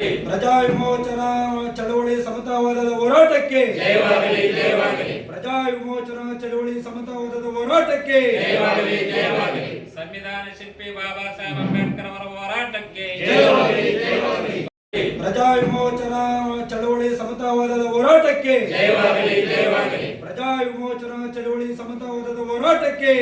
ಪ್ರಜಾ ವಿಮೋಚನಾ ಚಳವಳಿ ಸಮತಾವಾದದ ಹೋರಾಟಕ್ಕೆ ಪ್ರಜಾ ವಿಮೋಚನಾ ಚಳವಳಿ ಸಮತಾವಾದದ ಹೋರಾಟಕ್ಕೆ ಸಂವಿಧಾನ ಶಿಲ್ಪಿ ಬಾಬಾ ಸಾಹೇಬ್ ಅಂಬೇಡ್ಕರ್ ಅವರ ಹೋರಾಟಕ್ಕೆ ಪ್ರಜಾ ವಿಮೋಚನಾ ಚಳವಳಿ ಸಮತಾವಾದದ ಹೋರಾಟಕ್ಕೆ ಪ್ರಜಾ ವಿಮೋಚನಾ ಚಳವಳಿ ಸಮತಾವಾದದ ಹೋರಾಟಕ್ಕೆ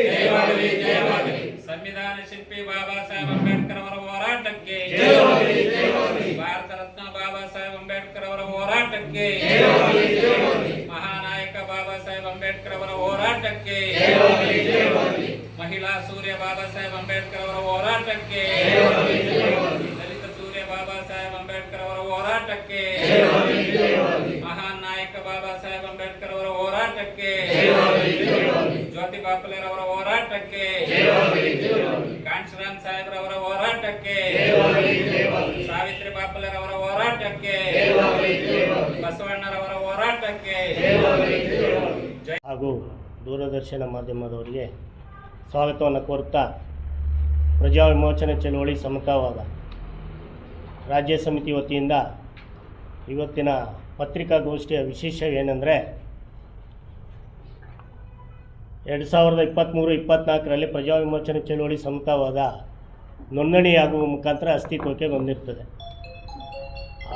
ಸಂವಿಧಾನ ಶಿಲ್ಪಿ ಬಾಬಾ ಸಾಹೇಬ್ ಅಂಬೇಡ್ಕರ್ ಅವರ ಹೋರಾಟಕ್ಕೆ ಜಯವಾಗಲಿ ಜಯವಾಗಲಿ ಭಾರತ ರತ್ನ ಬಾಬಾ ಸಾಹೇಬ್ ಅಂಬೇಡ್ಕರ್ ಅವರ ಹೋರಾಟಕ್ಕೆ ಜಯವಾಗಲಿ ಜಯವಾಗಲಿ ಮಹಾನಾಯಕ ಬಾಬಾ ಸಾಹೇಬ್ ಅಂಬೇಡ್ಕರ್ ಅವರ ಹೋರಾಟಕ್ಕೆ ಜಯವಾಗಲಿ ಜಯವಾಗಲಿ ಮಹಿಳಾ ಸೂರ್ಯ ಬಾಬಾ ಸಾಹೇಬ್ ಅಂಬೇಡ್ಕರ್ ಅವರ ಹೋರಾಟಕ್ಕೆ ಜಯವಾಗಲಿ ಜಯವಾಗಲಿ ದಲಿತ ಸೂರ್ಯ ಬಾಬಾ ಸಾಹೇಬ್ ಅಂಬೇಡ್ಕರ್ ಅವರ ಹೋರಾಟಕ್ಕೆ ಜಯವಾಗಲಿ ಜಯವಾಗಲಿ ಮಹಾನ್ ನಾಯಕ ಬಾಬಾ ಸಾಹೇಬ್ ಅಂಬೇಡ್ಕರ್ ಅವರ ಹೋರಾಟಕ್ಕೆ ಜಯವಾಗಲಿ ಜಯವಾಗಲಿ ಜ್ಯೋತಿ ಬಾಪುಲೇರ್ ಅವರ ಹೋರಾಟಕ್ಕೆ. ಜಯವಾಗಲಿ ಜಯವಾಗಲಿ. ಕಾಂಶರಾಮ್ ಸಾಹೇಬ್ರ ಅವರ ಹೋರಾಟಕ್ಕೆ. ಜಯವಾಗಲಿ ಜಯವಾಗಲಿ. ಸಾವಿತ್ರಿ ಬಾಪುಲರವರ ಅವರ ಹೋರಾಟಕ್ಕೆ. ಜಯವಾಗಲಿ ಜಯವಾಗಲಿ. ಬಸವಣ್ಣರವರ ಹೋರಾಟಕ್ಕೆ. ಜಯವಾಗಲಿ ಜಯವಾಗಲಿ. ಹಾಗೂ ದೂರದರ್ಶನ ಮಾಧ್ಯಮದವರಿಗೆ ಸ್ವಾಗತವನ್ನು ಕೋರುತ್ತಾ ಪ್ರಜಾ ವಿಮೋಚನೆ ಚಳುವಳಿ ಸಮತಾವಾದ ರಾಜ್ಯ ಸಮಿತಿ ವತಿಯಿಂದ ಇವತ್ತಿನ ಪತ್ರಿಕಾಗೋಷ್ಠಿಯ ವಿಶೇಷ ಏನೆಂದರೆ ಎರಡು ಸಾವಿರದ ಇಪ್ಪತ್ತ್ಮೂರು ಇಪ್ಪತ್ತ್ನಾಲ್ಕರಲ್ಲಿ ಪ್ರಜಾ ವಿಮೋಚನೆ ಚಳುವಳಿ ಸಮತಾವಾದ ನೋಂದಣಿಯಾಗುವ ಮುಖಾಂತರ ಅಸ್ತಿತ್ವಕ್ಕೆ ಬಂದಿರ್ತದೆ.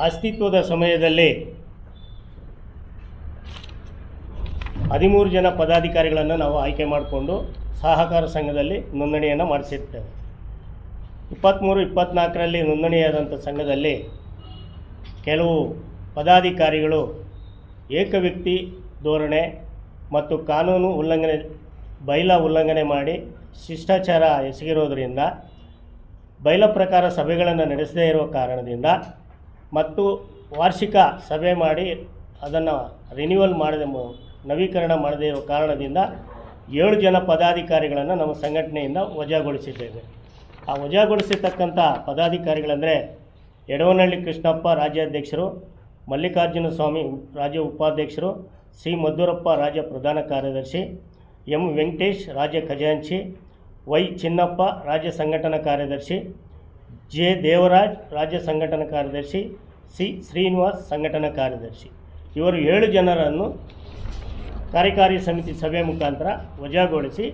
ಅಸ್ತಿತ್ವದ ಸಮಯದಲ್ಲಿ ಹದಿಮೂರು ಜನ ಪದಾಧಿಕಾರಿಗಳನ್ನು ನಾವು ಆಯ್ಕೆ ಮಾಡಿಕೊಂಡು ಸಹಕಾರ ಸಂಘದಲ್ಲಿ ನೋಂದಣಿಯನ್ನು ಮಾಡಿಸಿರ್ತೇವೆ. ಇಪ್ಪತ್ತ್ಮೂರು ಇಪ್ಪತ್ತ್ನಾಲ್ಕರಲ್ಲಿ ನೋಂದಣಿಯಾದಂಥ ಸಂಘದಲ್ಲಿ ಕೆಲವು ಪದಾಧಿಕಾರಿಗಳು ಏಕವ್ಯಕ್ತಿ ಧೋರಣೆ ಮತ್ತು ಕಾನೂನು ಉಲ್ಲಂಘನೆ, ಬೈಲ ಉಲ್ಲಂಘನೆ ಮಾಡಿ ಶಿಷ್ಟಾಚಾರ ಎಸಗಿರೋದರಿಂದ, ಬೈಲ ಪ್ರಕಾರ ಸಭೆಗಳನ್ನು ನಡೆಸದೇ ಇರುವ ಕಾರಣದಿಂದ ಮತ್ತು ವಾರ್ಷಿಕ ಸಭೆ ಮಾಡಿ ಅದನ್ನು ರಿನ್ಯೂವಲ್ ಮಾಡದೆ ನವೀಕರಣ ಮಾಡದೇ ಇರೋ ಕಾರಣದಿಂದ ಏಳು ಜನ ಪದಾಧಿಕಾರಿಗಳನ್ನು ನಮ್ಮ ಸಂಘಟನೆಯಿಂದ ವಜಾಗೊಳಿಸಿದ್ದೇವೆ. ಆ ವಜಾಗೊಳಿಸಿರ್ತಕ್ಕಂಥ ಪದಾಧಿಕಾರಿಗಳಂದರೆ ಯಡವನಹಳ್ಳಿ ಕೃಷ್ಣಪ್ಪ ರಾಜ್ಯಾಧ್ಯಕ್ಷರು, ಮಲ್ಲಿಕಾರ್ಜುನ ಸ್ವಾಮಿ ರಾಜ್ಯ ಉಪಾಧ್ಯಕ್ಷರು ಸಿ ಮಧುರಪ್ಪ ರಾಜ್ಯ ಪ್ರಧಾನ ಕಾರ್ಯದರ್ಶಿ, ಎಂ ವೆಂಕಟೇಶ್ ರಾಜ್ಯ ಖಜಾಂಚಿ, ವೈ ಚಿನ್ನಪ್ಪ ರಾಜ್ಯ ಸಂಘಟನಾ ಕಾರ್ಯದರ್ಶಿ, ಜೆ ದೇವರಾಜ್ ರಾಜ್ಯ ಸಂಘಟನಾ ಕಾರ್ಯದರ್ಶಿ, ಸಿ ಶ್ರೀನಿವಾಸ್ ಸಂಘಟನಾ ಕಾರ್ಯದರ್ಶಿ. ಇವರು ಏಳು ಜನರನ್ನು ಕಾರ್ಯಕಾರಿ ಸಮಿತಿ ಸಭೆ ಮುಖಾಂತರ ವಜಾಗೊಳಿಸಿ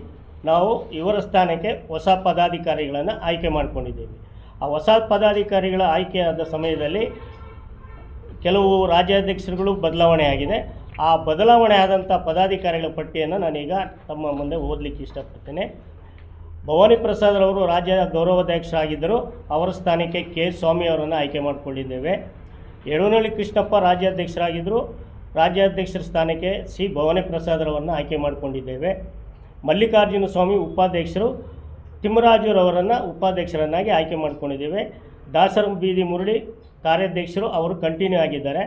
ನಾವು ಇವರ ಸ್ಥಾನಕ್ಕೆ ಹೊಸ ಪದಾಧಿಕಾರಿಗಳನ್ನು ಆಯ್ಕೆ ಮಾಡಿಕೊಂಡಿದ್ದೇವೆ. ಆ ಹೊಸ ಪದಾಧಿಕಾರಿಗಳ ಆಯ್ಕೆಯಾದ ಸಮಯದಲ್ಲಿ ಕೆಲವು ರಾಜ್ಯಾಧ್ಯಕ್ಷರುಗಳು ಬದಲಾವಣೆ ಆಗಿದೆ. ಆ ಬದಲಾವಣೆ ಆದಂಥ ಪದಾಧಿಕಾರಿಗಳ ಪಟ್ಟಿಯನ್ನು ನಾನೀಗ ತಮ್ಮ ಮುಂದೆ ಓದಲಿಕ್ಕೆ ಇಷ್ಟಪಡ್ತೇನೆ. ಭವಾನಿ ಪ್ರಸಾದ್ರವರು ರಾಜ್ಯ ಗೌರವಾಧ್ಯಕ್ಷರಾಗಿದ್ದರು. ಅವರ ಸ್ಥಾನಕ್ಕೆ ಕೆ. ಸ್ವಾಮಿ ಅವರನ್ನು ಆಯ್ಕೆ ಮಾಡಿಕೊಂಡಿದ್ದೇವೆ. ಯಡೂನಳ್ಳಿ ಕೃಷ್ಣಪ್ಪ ರಾಜ್ಯಾಧ್ಯಕ್ಷರಾಗಿದ್ದರು. ರಾಜ್ಯಾಧ್ಯಕ್ಷರ ಸ್ಥಾನಕ್ಕೆ ಸಿ. ಭವಾನಿ ಪ್ರಸಾದ್ರವರನ್ನು ಆಯ್ಕೆ ಮಾಡಿಕೊಂಡಿದ್ದೇವೆ. ಮಲ್ಲಿಕಾರ್ಜುನ ಸ್ವಾಮಿ ಉಪಾಧ್ಯಕ್ಷರು ತಿಮ್ಮರಾಜುರವರನ್ನು ಉಪಾಧ್ಯಕ್ಷರನ್ನಾಗಿ ಆಯ್ಕೆ ಮಾಡಿಕೊಂಡಿದ್ದೇವೆ. ದಾಸರ ಬೀದಿ ಮುರಳಿ ಕಾರ್ಯಾಧ್ಯಕ್ಷರು ಅವರು ಕಂಟಿನ್ಯೂ ಆಗಿದ್ದಾರೆ.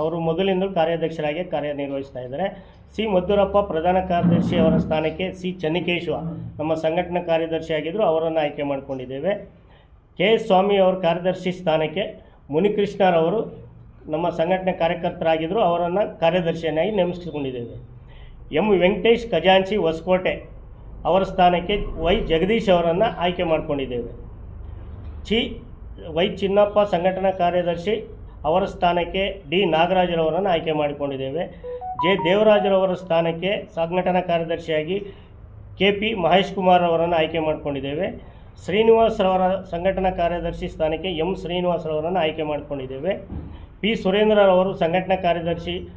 ಅವರು ಮೊದಲಿಂದಲೂ ಕಾರ್ಯಾಧ್ಯಕ್ಷರಾಗಿ ಕಾರ್ಯನಿರ್ವಹಿಸ್ತಾ ಇದ್ದಾರೆ. ಸಿ ಮಧುರಪ್ಪ ಪ್ರಧಾನ ಕಾರ್ಯದರ್ಶಿ ಅವರ ಸ್ಥಾನಕ್ಕೆ ಸಿ ಚನ್ನಿಕೇಶ್ವ ನಮ್ಮ ಸಂಘಟನಾ ಕಾರ್ಯದರ್ಶಿ ಆಗಿದ್ದರು ಅವರನ್ನು ಆಯ್ಕೆ ಮಾಡಿಕೊಂಡಿದ್ದೇವೆ. ಕೆ ಎಸ್ ಸ್ವಾಮಿ ಅವರ ಕಾರ್ಯದರ್ಶಿ ಸ್ಥಾನಕ್ಕೆ ಮುನಿಕೃಷ್ಣರವರು ನಮ್ಮ ಸಂಘಟನೆ ಕಾರ್ಯಕರ್ತರಾಗಿದ್ದರು ಅವರನ್ನು ಕಾರ್ಯದರ್ಶಿಯನ್ನಾಗಿ ನೇಮಿಸಿಕೊಂಡಿದ್ದೇವೆ. ಎಂ ವೆಂಕಟೇಶ್ ಖಜಾಂಚಿ ಹೊಸಕೋಟೆ ಅವರ ಸ್ಥಾನಕ್ಕೆ ವೈ ಜಗದೀಶ್ ಅವರನ್ನು ಆಯ್ಕೆ ಮಾಡಿಕೊಂಡಿದ್ದೇವೆ. ಚಿ ವೈ ಚಿನ್ನಪ್ಪ ಸಂಘಟನಾ ಕಾರ್ಯದರ್ಶಿ ಅವರ ಸ್ಥಾನಕ್ಕೆ ಡಿ. ನಾಗರಾಜರವರನ್ನು ಆಯ್ಕೆ ಮಾಡಿಕೊಂಡಿದ್ದೇವೆ. ಜೆ. ದೇವರಾಜರವರ ಸ್ಥಾನಕ್ಕೆ ಸಂಘಟನಾ ಕಾರ್ಯದರ್ಶಿಯಾಗಿ ಕೆ. ಪಿ. ಮಹೇಶ್ ಕುಮಾರ್ ಅವರನ್ನು ಆಯ್ಕೆ ಮಾಡಿಕೊಂಡಿದ್ದೇವೆ. ಶ್ರೀನಿವಾಸ್ ರವರ ಸಂಘಟನಾ ಕಾರ್ಯದರ್ಶಿ ಸ್ಥಾನಕ್ಕೆ ಎಂ. ಶ್ರೀನಿವಾಸ್ ರವರನ್ನು ಆಯ್ಕೆ ಮಾಡಿಕೊಂಡಿದ್ದೇವೆ. ಪಿ. ಸುರೇಂದ್ರರವರು ಸಂಘಟನಾ ಕಾರ್ಯದರ್ಶಿ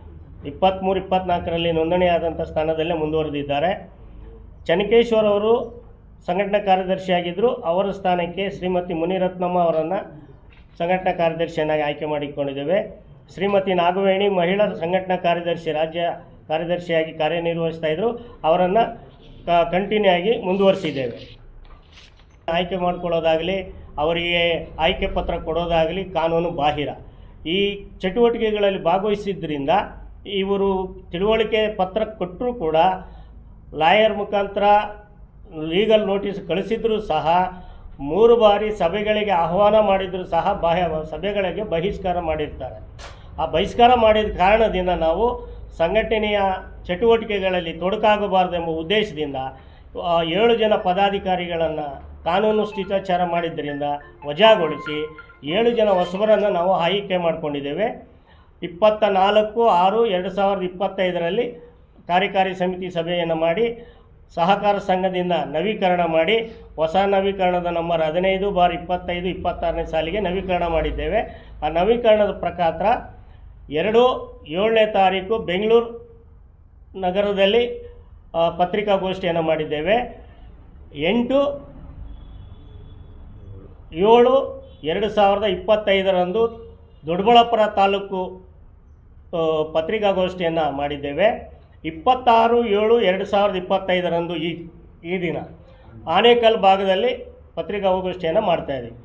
ಇಪ್ಪತ್ತ್ಮೂರು ಇಪ್ಪತ್ತ್ನಾಲ್ಕರಲ್ಲಿ ನೋಂದಣಿಯಾದಂಥ ಸ್ಥಾನದಲ್ಲೇ ಮುಂದುವರೆದಿದ್ದಾರೆ. ಚನಕೇಶ್ವರ್ ಅವರು ಸಂಘಟನಾ ಕಾರ್ಯದರ್ಶಿಯಾಗಿದ್ದರು ಅವರ ಸ್ಥಾನಕ್ಕೆ ಶ್ರೀಮತಿ ಮುನಿರತ್ನಮ್ಮ ಅವರನ್ನು ಸಂಘಟನಾ ಕಾರ್ಯದರ್ಶಿಯನ್ನಾಗಿ ಆಯ್ಕೆ ಮಾಡಿಕೊಂಡಿದ್ದೇವೆ. ಶ್ರೀಮತಿ ನಾಗವೇಣಿ ಮಹಿಳಾ ಸಂಘಟನಾ ಕಾರ್ಯದರ್ಶಿ, ರಾಜ್ಯ ಕಾರ್ಯದರ್ಶಿಯಾಗಿ ಕಾರ್ಯನಿರ್ವಹಿಸ್ತಾ ಇದ್ದರು ಅವರನ್ನು ಕಂಟಿನ್ಯೂ ಆಗಿ ಮುಂದುವರಿಸಿದ್ದೇವೆ. ಆಯ್ಕೆ ಮಾಡಿಕೊಳ್ಳೋದಾಗಲಿ, ಅವರಿಗೆ ಆಯ್ಕೆ ಪತ್ರ ಕೊಡೋದಾಗಲಿ ಕಾನೂನು ಬಾಹಿರ. ಈ ಚಟುವಟಿಕೆಗಳಲ್ಲಿ ಭಾಗವಹಿಸಿದ್ದರಿಂದ ಇವರು ತಿಳುವಳಿಕೆ ಪತ್ರ ಕೊಟ್ಟರೂ ಕೂಡ, ಲಾಯರ್ ಮುಖಾಂತರ ಲೀಗಲ್ ನೋಟಿಸ್ ಕಳಿಸಿದರೂ ಸಹ ಮೂರು ಬಾರಿ ಸಭೆಗಳಿಗೆ ಆಹ್ವಾನ ಮಾಡಿದರೂ ಸಹ ಬಾಹ್ಯ ಸಭೆಗಳಿಗೆ ಬಹಿಷ್ಕಾರ ಮಾಡಿರ್ತಾರೆ. ಆ ಬಹಿಷ್ಕಾರ ಮಾಡಿದ ಕಾರಣದಿಂದ ನಾವು ಸಂಘಟನೆಯ ಚಟುವಟಿಕೆಗಳಲ್ಲಿ ತೊಡಕಾಗಬಾರದೆಂಬ ಉದ್ದೇಶದಿಂದ ಆ, ಏಳು ಜನ ಪದಾಧಿಕಾರಿಗಳನ್ನು ಕಾನೂನು ಶಿಷ್ಟಾಚಾರ ಮಾಡಿದ್ದರಿಂದ ವಜಾಗೊಳಿಸಿ ಏಳು ಜನ ಹೊಸಬರನ್ನು ನಾವು ಆಯ್ಕೆ ಮಾಡಿಕೊಂಡಿದ್ದೇವೆ. ಇಪ್ಪತ್ತ ನಾಲ್ಕು ಆರು ಎರಡು ಸಾವಿರದ ಇಪ್ಪತ್ತೈದರಲ್ಲಿ ಕಾರ್ಯಕಾರಿ ಸಮಿತಿ ಸಭೆಯನ್ನು ಮಾಡಿ ಸಹಕಾರ ಸಂಘದಿಂದ ನವೀಕರಣ ಮಾಡಿ, ಹೊಸ ನವೀಕರಣದ ನಂಬರ್ ಹದಿನೈದು ಬಾರ್ ಇಪ್ಪತ್ತೈದು ಇಪ್ಪತ್ತಾರನೇ ಸಾಲಿಗೆ ನವೀಕರಣ ಮಾಡಿದ್ದೇವೆ. ಆ ನವೀಕರಣದ ಪ್ರಕಾರ ಎರಡು ಏಳನೇ ತಾರೀಕು ಬೆಂಗಳೂರು ನಗರದಲ್ಲಿ ಪತ್ರಿಕಾಗೋಷ್ಠಿಯನ್ನು ಮಾಡಿದ್ದೇವೆ. ಎಂಟು ಏಳು ಎರಡು ಸಾವಿರದ ಇಪ್ಪತ್ತೈದರಂದು ದೊಡ್ಡಬಳ್ಳಾಪುರ ತಾಲೂಕು ಪತ್ರಿಕಾಗೋಷ್ಠಿಯನ್ನು ಮಾಡಿದ್ದೇವೆ. ಇಪ್ಪತ್ತಾರು ಏಳು ಎರಡು ಸಾವಿರದ ಇಪ್ಪತ್ತೈದರಂದು ಈ ಈ ದಿನ ಆನೇಕಲ್ ಭಾಗದಲ್ಲಿ ಪತ್ರಿಕಾಗೋಷ್ಠಿಯನ್ನು ಮಾಡ್ತಾಯಿದ್ದೀವಿ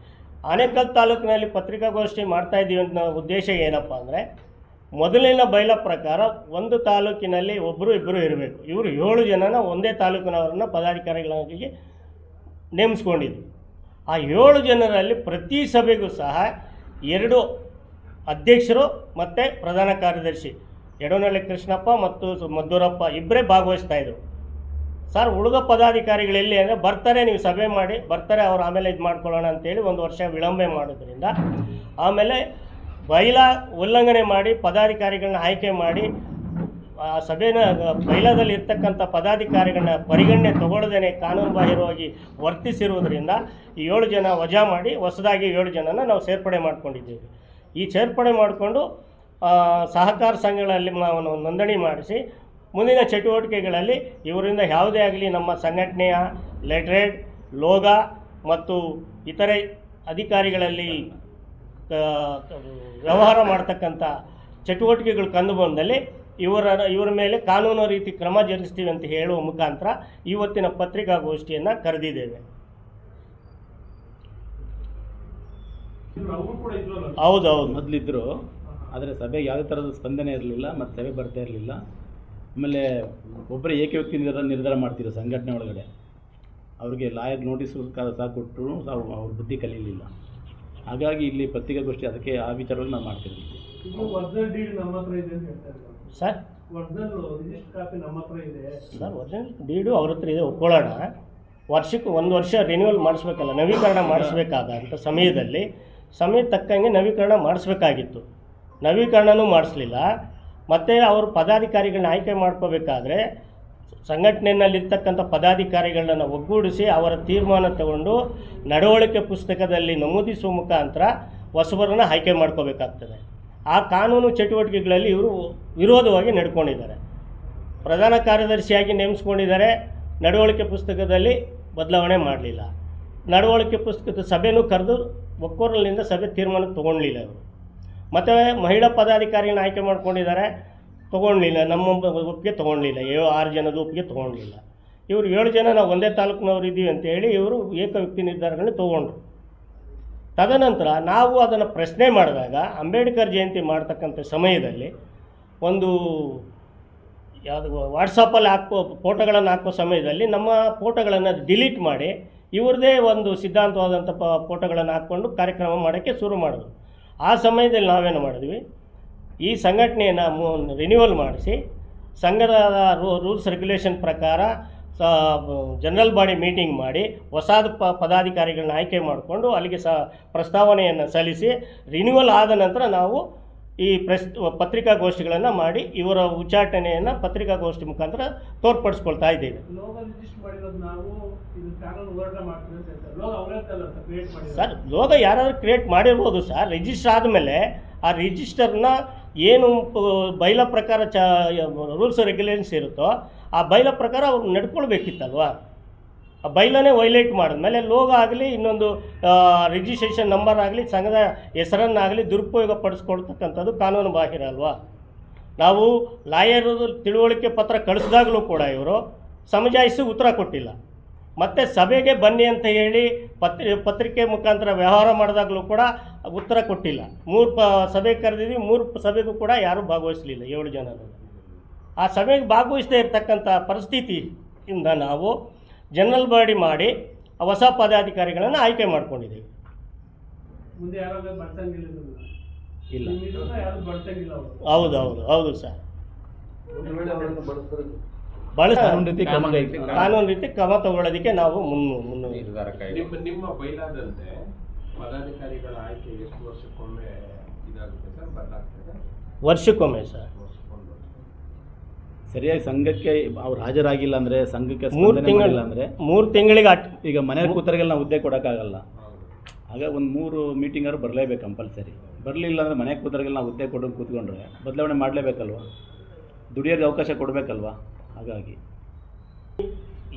ಆನೇಕಲ್ ತಾಲೂಕಿನಲ್ಲಿ ಪತ್ರಿಕಾಗೋಷ್ಠಿ ಮಾಡ್ತಾಯಿದ್ದೀವಿ ಅಂತ ಉದ್ದೇಶ ಏನಪ್ಪ ಅಂದರೆ ಮೊದಲಿನ ಬೈಲ ಪ್ರಕಾರ ಒಂದು ತಾಲೂಕಿನಲ್ಲಿ ಒಬ್ಬರು ಇಬ್ಬರು ಇರಬೇಕು. ಇವರು ಏಳು ಜನನ ಒಂದೇ ತಾಲೂಕಿನವರನ್ನು ಪದಾಧಿಕಾರಿಗಳಾಗಿ ನೇಮಿಸ್ಕೊಂಡಿದ್ವಿ ಆ ಏಳು ಜನರಲ್ಲಿ ಪ್ರತಿ ಸಭೆಗೂ ಸಹ ಎರಡು ಅಧ್ಯಕ್ಷರು ಮತ್ತು ಪ್ರಧಾನ ಕಾರ್ಯದರ್ಶಿ. ಯಡೋನಹಳ್ಳಿ ಕೃಷ್ಣಪ್ಪ ಮತ್ತು ಮದ್ದೂರಪ್ಪ ಇಬ್ಬರೇ ಭಾಗವಹಿಸ್ತಾ ಇದ್ರು. ಸರ್ ಉಳಿದ ಪದಾಧಿಕಾರಿಗಳು ಎಲ್ಲಿ ಅಂದರೆ ಬರ್ತಾರೆ ನೀವು ಸಭೆ ಮಾಡಿ, ಬರ್ತಾರೆ ಅವ್ರು ಆಮೇಲೆ ಇದು ಮಾಡ್ಕೊಳ್ಳೋಣ ಅಂತೇಳಿ ಒಂದು ವರ್ಷ ವಿಳಂಬ ಮಾಡೋದ್ರಿಂದ ಆಮೇಲೆ ಬೈಲಾ ಉಲ್ಲಂಘನೆ ಮಾಡಿ ಪದಾಧಿಕಾರಿಗಳನ್ನ ಆಯ್ಕೆ ಮಾಡಿ ಆ ಸಭೆನ ಬೈಲಾದಲ್ಲಿ ಇರ್ತಕ್ಕಂಥ ಪದಾಧಿಕಾರಿಗಳನ್ನ ಪರಿಗಣನೆ ತಗೊಳ್ಳದೇ ಕಾನೂನುಬಾಹಿರವಾಗಿ ವರ್ತಿಸಿರುವುದರಿಂದ ಈ ಏಳು ಜನ ವಜಾ ಮಾಡಿ ಹೊಸದಾಗಿ ಏಳು ಜನನ ನಾವು ಸೇರ್ಪಡೆ ಮಾಡ್ಕೊಂಡಿದ್ದೀವಿ. ಈ ಸೇರ್ಪಡೆ ಮಾಡಿಕೊಂಡು ಸಹಕಾರ ಸಂಘಗಳಲ್ಲಿ ನಾವು ನೋಂದಣಿ ಮಾಡಿಸಿ ಮುಂದಿನ ಚಟುವಟಿಕೆಗಳಲ್ಲಿ ಇವರಿಂದ ಯಾವುದೇ ಆಗಲಿ ನಮ್ಮ ಸಂಘಟನೆಯ ಲೆಟ್ರೇಡ್ ಲೋಗ ಮತ್ತು ಇತರೆ ಅಧಿಕಾರಿಗಳಲ್ಲಿ ವ್ಯವಹಾರ ಮಾಡ್ತಕ್ಕಂಥ ಚಟುವಟಿಕೆಗಳು ಕಂಡು ಬಂದಲ್ಲಿ ಇವರ ಇವರ ಮೇಲೆ ಕಾನೂನು ರೀತಿ ಕ್ರಮ ಜರುಗಿಸ್ತೀವಿ ಅಂತ ಹೇಳುವ ಮುಖಾಂತರ ಇವತ್ತಿನ ಪತ್ರಿಕಾಗೋಷ್ಠಿಯನ್ನು ಕರೆದಿದ್ದೇವೆ. ಹೌದೌದು. ಹೌದು ಮೊದಲಿದ್ದರು ಆದರೆ ಸಭೆಗೆ ಯಾವುದೇ ಥರದ ಸ್ಪಂದನೆ ಇರಲಿಲ್ಲ ಮತ್ತು ಸಭೆ ಬರ್ತಾ ಇರಲಿಲ್ಲ. ಆಮೇಲೆ ಒಬ್ಬರೇ ಏಕವ್ಯಕ್ತಿ ನಿರ್ಧಾರ ನಿರ್ಧಾರ ಮಾಡ್ತೀರ ಸಂಘಟನೆ ಒಳಗಡೆ? ಅವ್ರಿಗೆ ಲಾಯರ್ ನೋಟಿಸ್ ಸಹ ಕೊಟ್ಟರು ಸಹ ಅವ್ರ ಬುದ್ಧಿ ಕಲೀಲಿಲ್ಲ. ಹಾಗಾಗಿ ಇಲ್ಲಿ ಪತ್ರಿಕಾಗೋಷ್ಠಿ ಅದಕ್ಕೆ ಆ ವಿಚಾರವನ್ನು ನಾವು ಮಾಡ್ತಿರ್ತೀವಿ ಸರ್? ಒರ್ಜಿನಲ್ ರಿಜಿಸ್ಟರ್ ಕಾಪಿ ನಮ್ಮ ಇದೆ. ಸರ್ ಒರಿಜಿನಲ್ ಡೀಡು ಅವ್ರ ಹತ್ರ ಇದೆ ಒಪ್ಕೊಳ್ಳೋಣ. ವರ್ಷಕ್ಕೆ ಒಂದು ವರ್ಷ ರಿನ್ಯೂವಲ್ ಮಾಡಿಸ್ಬೇಕಲ್ಲ ನವೀಕರಣ ಮಾಡಿಸ್ಬೇಕಾದಂಥ ಸಮಯದಲ್ಲಿ ಸಮಯ ತಕ್ಕಂಗೆ ನವೀಕರಣ ಮಾಡಿಸ್ಬೇಕಾಗಿತ್ತು. ನವೀಕರಣನೂ ಮಾಡಿಸ್ಲಿಲ್ಲ. ಮತ್ತು ಅವರು ಪದಾಧಿಕಾರಿಗಳನ್ನ ಆಯ್ಕೆ ಮಾಡ್ಕೋಬೇಕಾದ್ರೆ ಸಂಘಟನೆಯಲ್ಲಿರ್ತಕ್ಕಂಥ ಪದಾಧಿಕಾರಿಗಳನ್ನ ಒಗ್ಗೂಡಿಸಿ ಅವರ ತೀರ್ಮಾನ ತಗೊಂಡು ನಡವಳಿಕೆ ಪುಸ್ತಕದಲ್ಲಿ ನಮೂದಿಸುವ ಮುಖಾಂತರ ಹೊಸಬರನ್ನ ಆಯ್ಕೆ ಮಾಡ್ಕೋಬೇಕಾಗ್ತದೆ. ಆ ಕಾನೂನು ಚಟುವಟಿಕೆಗಳಲ್ಲಿ ಇವರು ವಿರೋಧವಾಗಿ ನಡ್ಕೊಂಡಿದ್ದಾರೆ. ಪ್ರಧಾನ ಕಾರ್ಯದರ್ಶಿಯಾಗಿ ನೇಮಿಸ್ಕೊಂಡಿದ್ದಾರೆ. ನಡವಳಿಕೆ ಪುಸ್ತಕದಲ್ಲಿ ಬದಲಾವಣೆ ಮಾಡಲಿಲ್ಲ. ನಡವಳಿಕೆ ಪುಸ್ತಕದ ಸಭೆನೂ ಕರೆದು ಒಕ್ಕೊರಲಿನಿಂದ ಸಭೆ ತೀರ್ಮಾನ ತೊಗೊಳ್ಲಿಲ್ಲ ಇವರು. ಮತ್ತು ಮಹಿಳಾ ಪದಾಧಿಕಾರಿನ ಆಯ್ಕೆ ಮಾಡ್ಕೊಂಡಿದ್ದಾರೆ. ತೊಗೊಳ್ಲಿಲ್ಲ ನಮ್ಮ ಒಪ್ಪಿಗೆ ತೊಗೊಳ್ಲಿಲ್ಲ ಏಳು ಆರು ಜನದ ಒಪ್ಪಿಗೆ ತೊಗೊಳ್ಲಿಲ್ಲ ಇವರು ಏಳು ಜನ, ನಾವು ಒಂದೇ ತಾಲೂಕಿನವ್ರು ಇದ್ದೀವಿ ಅಂತೇಳಿ ಇವರು ಏಕ ವ್ಯಕ್ತಿ ನಿರ್ಧಾರಗಳನ್ನ ತೊಗೊಂಡ್ರು. ತದನಂತರ ನಾವು ಅದನ್ನು ಪ್ರಶ್ನೆ ಮಾಡಿದಾಗ, ಅಂಬೇಡ್ಕರ್ ಜಯಂತಿ ಮಾಡ್ತಕ್ಕಂಥ ಸಮಯದಲ್ಲಿ ಒಂದು ಯಾವುದು ವಾಟ್ಸಪ್ಪಲ್ಲಿ ಹಾಕೋ ಫೋಟೋಗಳನ್ನು ಹಾಕೋ ಸಮಯದಲ್ಲಿ ನಮ್ಮ ಫೋಟೋಗಳನ್ನು ಡಿಲೀಟ್ ಮಾಡಿ ಇವ್ರದ್ದೇ ಒಂದು ಸಿದ್ಧಾಂತವಾದಂಥ ಪ ಫೋಟೋಗಳನ್ನು ಹಾಕ್ಕೊಂಡು ಕಾರ್ಯಕ್ರಮ ಮಾಡೋಕ್ಕೆ ಶುರು ಮಾಡಿದ್ರು. ಆ ಸಮಯದಲ್ಲಿ ನಾವೇನು ಮಾಡಿದ್ವಿ? ಈ ಸಂಘಟನೆಯನ್ನು ರಿನ್ಯೂವಲ್ ಮಾಡಿಸಿ, ಸಂಘದ ರೂಲ್ಸ್ ರೆಗ್ಯುಲೇಷನ್ ಪ್ರಕಾರ ಜನರಲ್ ಬಾಡಿ ಮೀಟಿಂಗ್ ಮಾಡಿ, ಹೊಸಾದ ಪ, ಪದಾಧಿಕಾರಿಗಳನ್ನ ಆಯ್ಕೆ ಮಾಡಿಕೊಂಡು ಅಲ್ಲಿಗೆ ಸ, ಪ್ರಸ್ತಾವನೆಯನ್ನು ಸಲ್ಲಿಸಿ ರಿನ್ಯೂವಲ್ ಆದ ನಂತರ ನಾವು ಈ ಪ್ರೆಸ್ ಪತ್ರಿಕಾಗೋಷ್ಠಿಗಳನ್ನು ಮಾಡಿ ಇವರ ಉಚ್ಚಾಟನೆಯನ್ನು ಪತ್ರಿಕಾಗೋಷ್ಠಿ ಮುಖಾಂತರ ತೋರ್ಪಡಿಸ್ಕೊಳ್ತಾ ಇದ್ದೇವೆ. ಸರ್ ಲೋಗ ಯಾರಾದರೂ ಕ್ರಿಯೇಟ್ ಮಾಡಿರ್ಬೋದು ಸರ್. ರಿಜಿಸ್ಟರ್ ಆದಮೇಲೆ ಆ ರಿಜಿಸ್ಟರ್ನ ಏನು ಬೈಲ ಪ್ರಕಾರ ಚ ರೂಲ್ಸ್ ರೆಗ್ಯುಲೇಷನ್ಸ್ ಇರುತ್ತೋ ಆ ಬೈಲ ಪ್ರಕಾರ ಅವ್ರು ನಡ್ಕೊಳ್ಬೇಕಿತ್ತಲ್ವಾ? ಆ ಬೈಲನೇ ವೈಲೇಟ್ ಮಾಡಿದ್ಮೇಲೆ ಲೋಗ ಆಗಲಿ, ಇನ್ನೊಂದು ರಿಜಿಸ್ಟ್ರೇಷನ್ ನಂಬರ್ ಆಗಲಿ, ಸಂಘದ ಹೆಸರನ್ನಾಗಲಿ ದುರುಪಯೋಗ ಪಡಿಸ್ಕೊಳ್ತಕ್ಕಂಥದ್ದು ಕಾನೂನು ಬಾಹಿರ ಅಲ್ವಾ? ನಾವು ಲಾಯರ್ ತಿಳುವಳಿಕೆ ಪತ್ರ ಕಳಿಸಿದಾಗಲೂ ಕೂಡ ಇವರು ಸಮಜಾಯಿಸಿ ಉತ್ತರ ಕೊಟ್ಟಿಲ್ಲ. ಮತ್ತು ಸಭೆಗೆ ಬನ್ನಿ ಅಂತ ಹೇಳಿ ಪತ್ರಿ, ಪತ್ರಿಕೆ ಮುಖಾಂತರ ವ್ಯವಹಾರ ಮಾಡಿದಾಗಲೂ ಕೂಡ ಉತ್ತರ ಕೊಟ್ಟಿಲ್ಲ. ಮೂರು ಪ ಸಭೆ ಕರೆದಿದ್ವಿ, ಮೂರು ಸಭೆಗೂ ಕೂಡ ಯಾರೂ ಭಾಗವಹಿಸಲಿಲ್ಲ ಏಳು ಜನ ಆ ಸಭೆಗೆ ಭಾಗವಹಿಸದೇ ಇರತಕ್ಕಂಥ ಪರಿಸ್ಥಿತಿಯಿಂದ ನಾವು ಜನರಲ್ ಬಾಡಿ ಮಾಡಿ ಹೊಸ ಪದಾಧಿಕಾರಿಗಳನ್ನು ಆಯ್ಕೆ ಮಾಡ್ಕೊಂಡಿದ್ದೀವಿ. ಮುಂದೆ ಯಾರಾದ್ರೂ ಬಳಸಂಗಿಲ್ಲ ಇಲ್ಲ. ಹೌದು ಹೌದು ಹೌದು ಸರ್. ಬಳಸ ಕಾನೂನು ರೀತಿ ಕ್ರಮ ತಗೊಳ್ಳೋದಕ್ಕೆ ನಾವು ಮುನ್ನು ಮುನ್ನು ನಿರ್ಧಾರ ಕೈ ನಿಮ್ಮ ನಿಮ್ಮ ಬೈಲಾದಂತೆ ಪದಾಧಿಕಾರಿಗಳ ಆಯ್ಕೆ ಎಷ್ಟು ವರ್ಷಕ್ಕೊಮ್ಮೆ ಇದಾಗುತ್ತೆ ಸರ್? ಬದಲಾಗ್ತದೆ? ವರ್ಷಕ್ಕೊಮ್ಮೆ ಸರ್. ಸರಿಯಾಗಿ ಸಂಘಕ್ಕೆ ಅವ್ರು ಹಾಜರಾಗಿಲ್ಲ ಅಂದರೆ ಸಂಘಕ್ಕೆ ಮೂರು ತಿಂಗಳಿಲ್ಲ ಅಂದ್ರೆ ಮೂರು ತಿಂಗಳಿಗೆ ಅಟ್ ಈಗ ಮನೆ ಕೂತರಿಗೆಲ್ಲ ನಾವು ಹುದ್ದೆ ಕೊಡೋಕ್ಕಾಗಲ್ಲ. ಹಾಗೆ ಆಗ ಒಂದು ಮೂರು ಮೀಟಿಂಗ್ ಅವರು ಬರಲೇಬೇಕು ಕಂಪಲ್ಸರಿ ಬರಲಿಲ್ಲ ಅಂದರೆ ಮನೆ ಕೂತರಿಗೆಲ್ಲ ನಾವು ಹುದ್ದೆ ಕೊಡೋದು ಕೂತ್ಕೊಂಡ್ರೆ ಬದಲಾವಣೆ ಮಾಡಲೇಬೇಕಲ್ವ? ದುಡಿಯೋರಿಗೆ ಅವಕಾಶ ಕೊಡಬೇಕಲ್ವಾ? ಹಾಗಾಗಿ.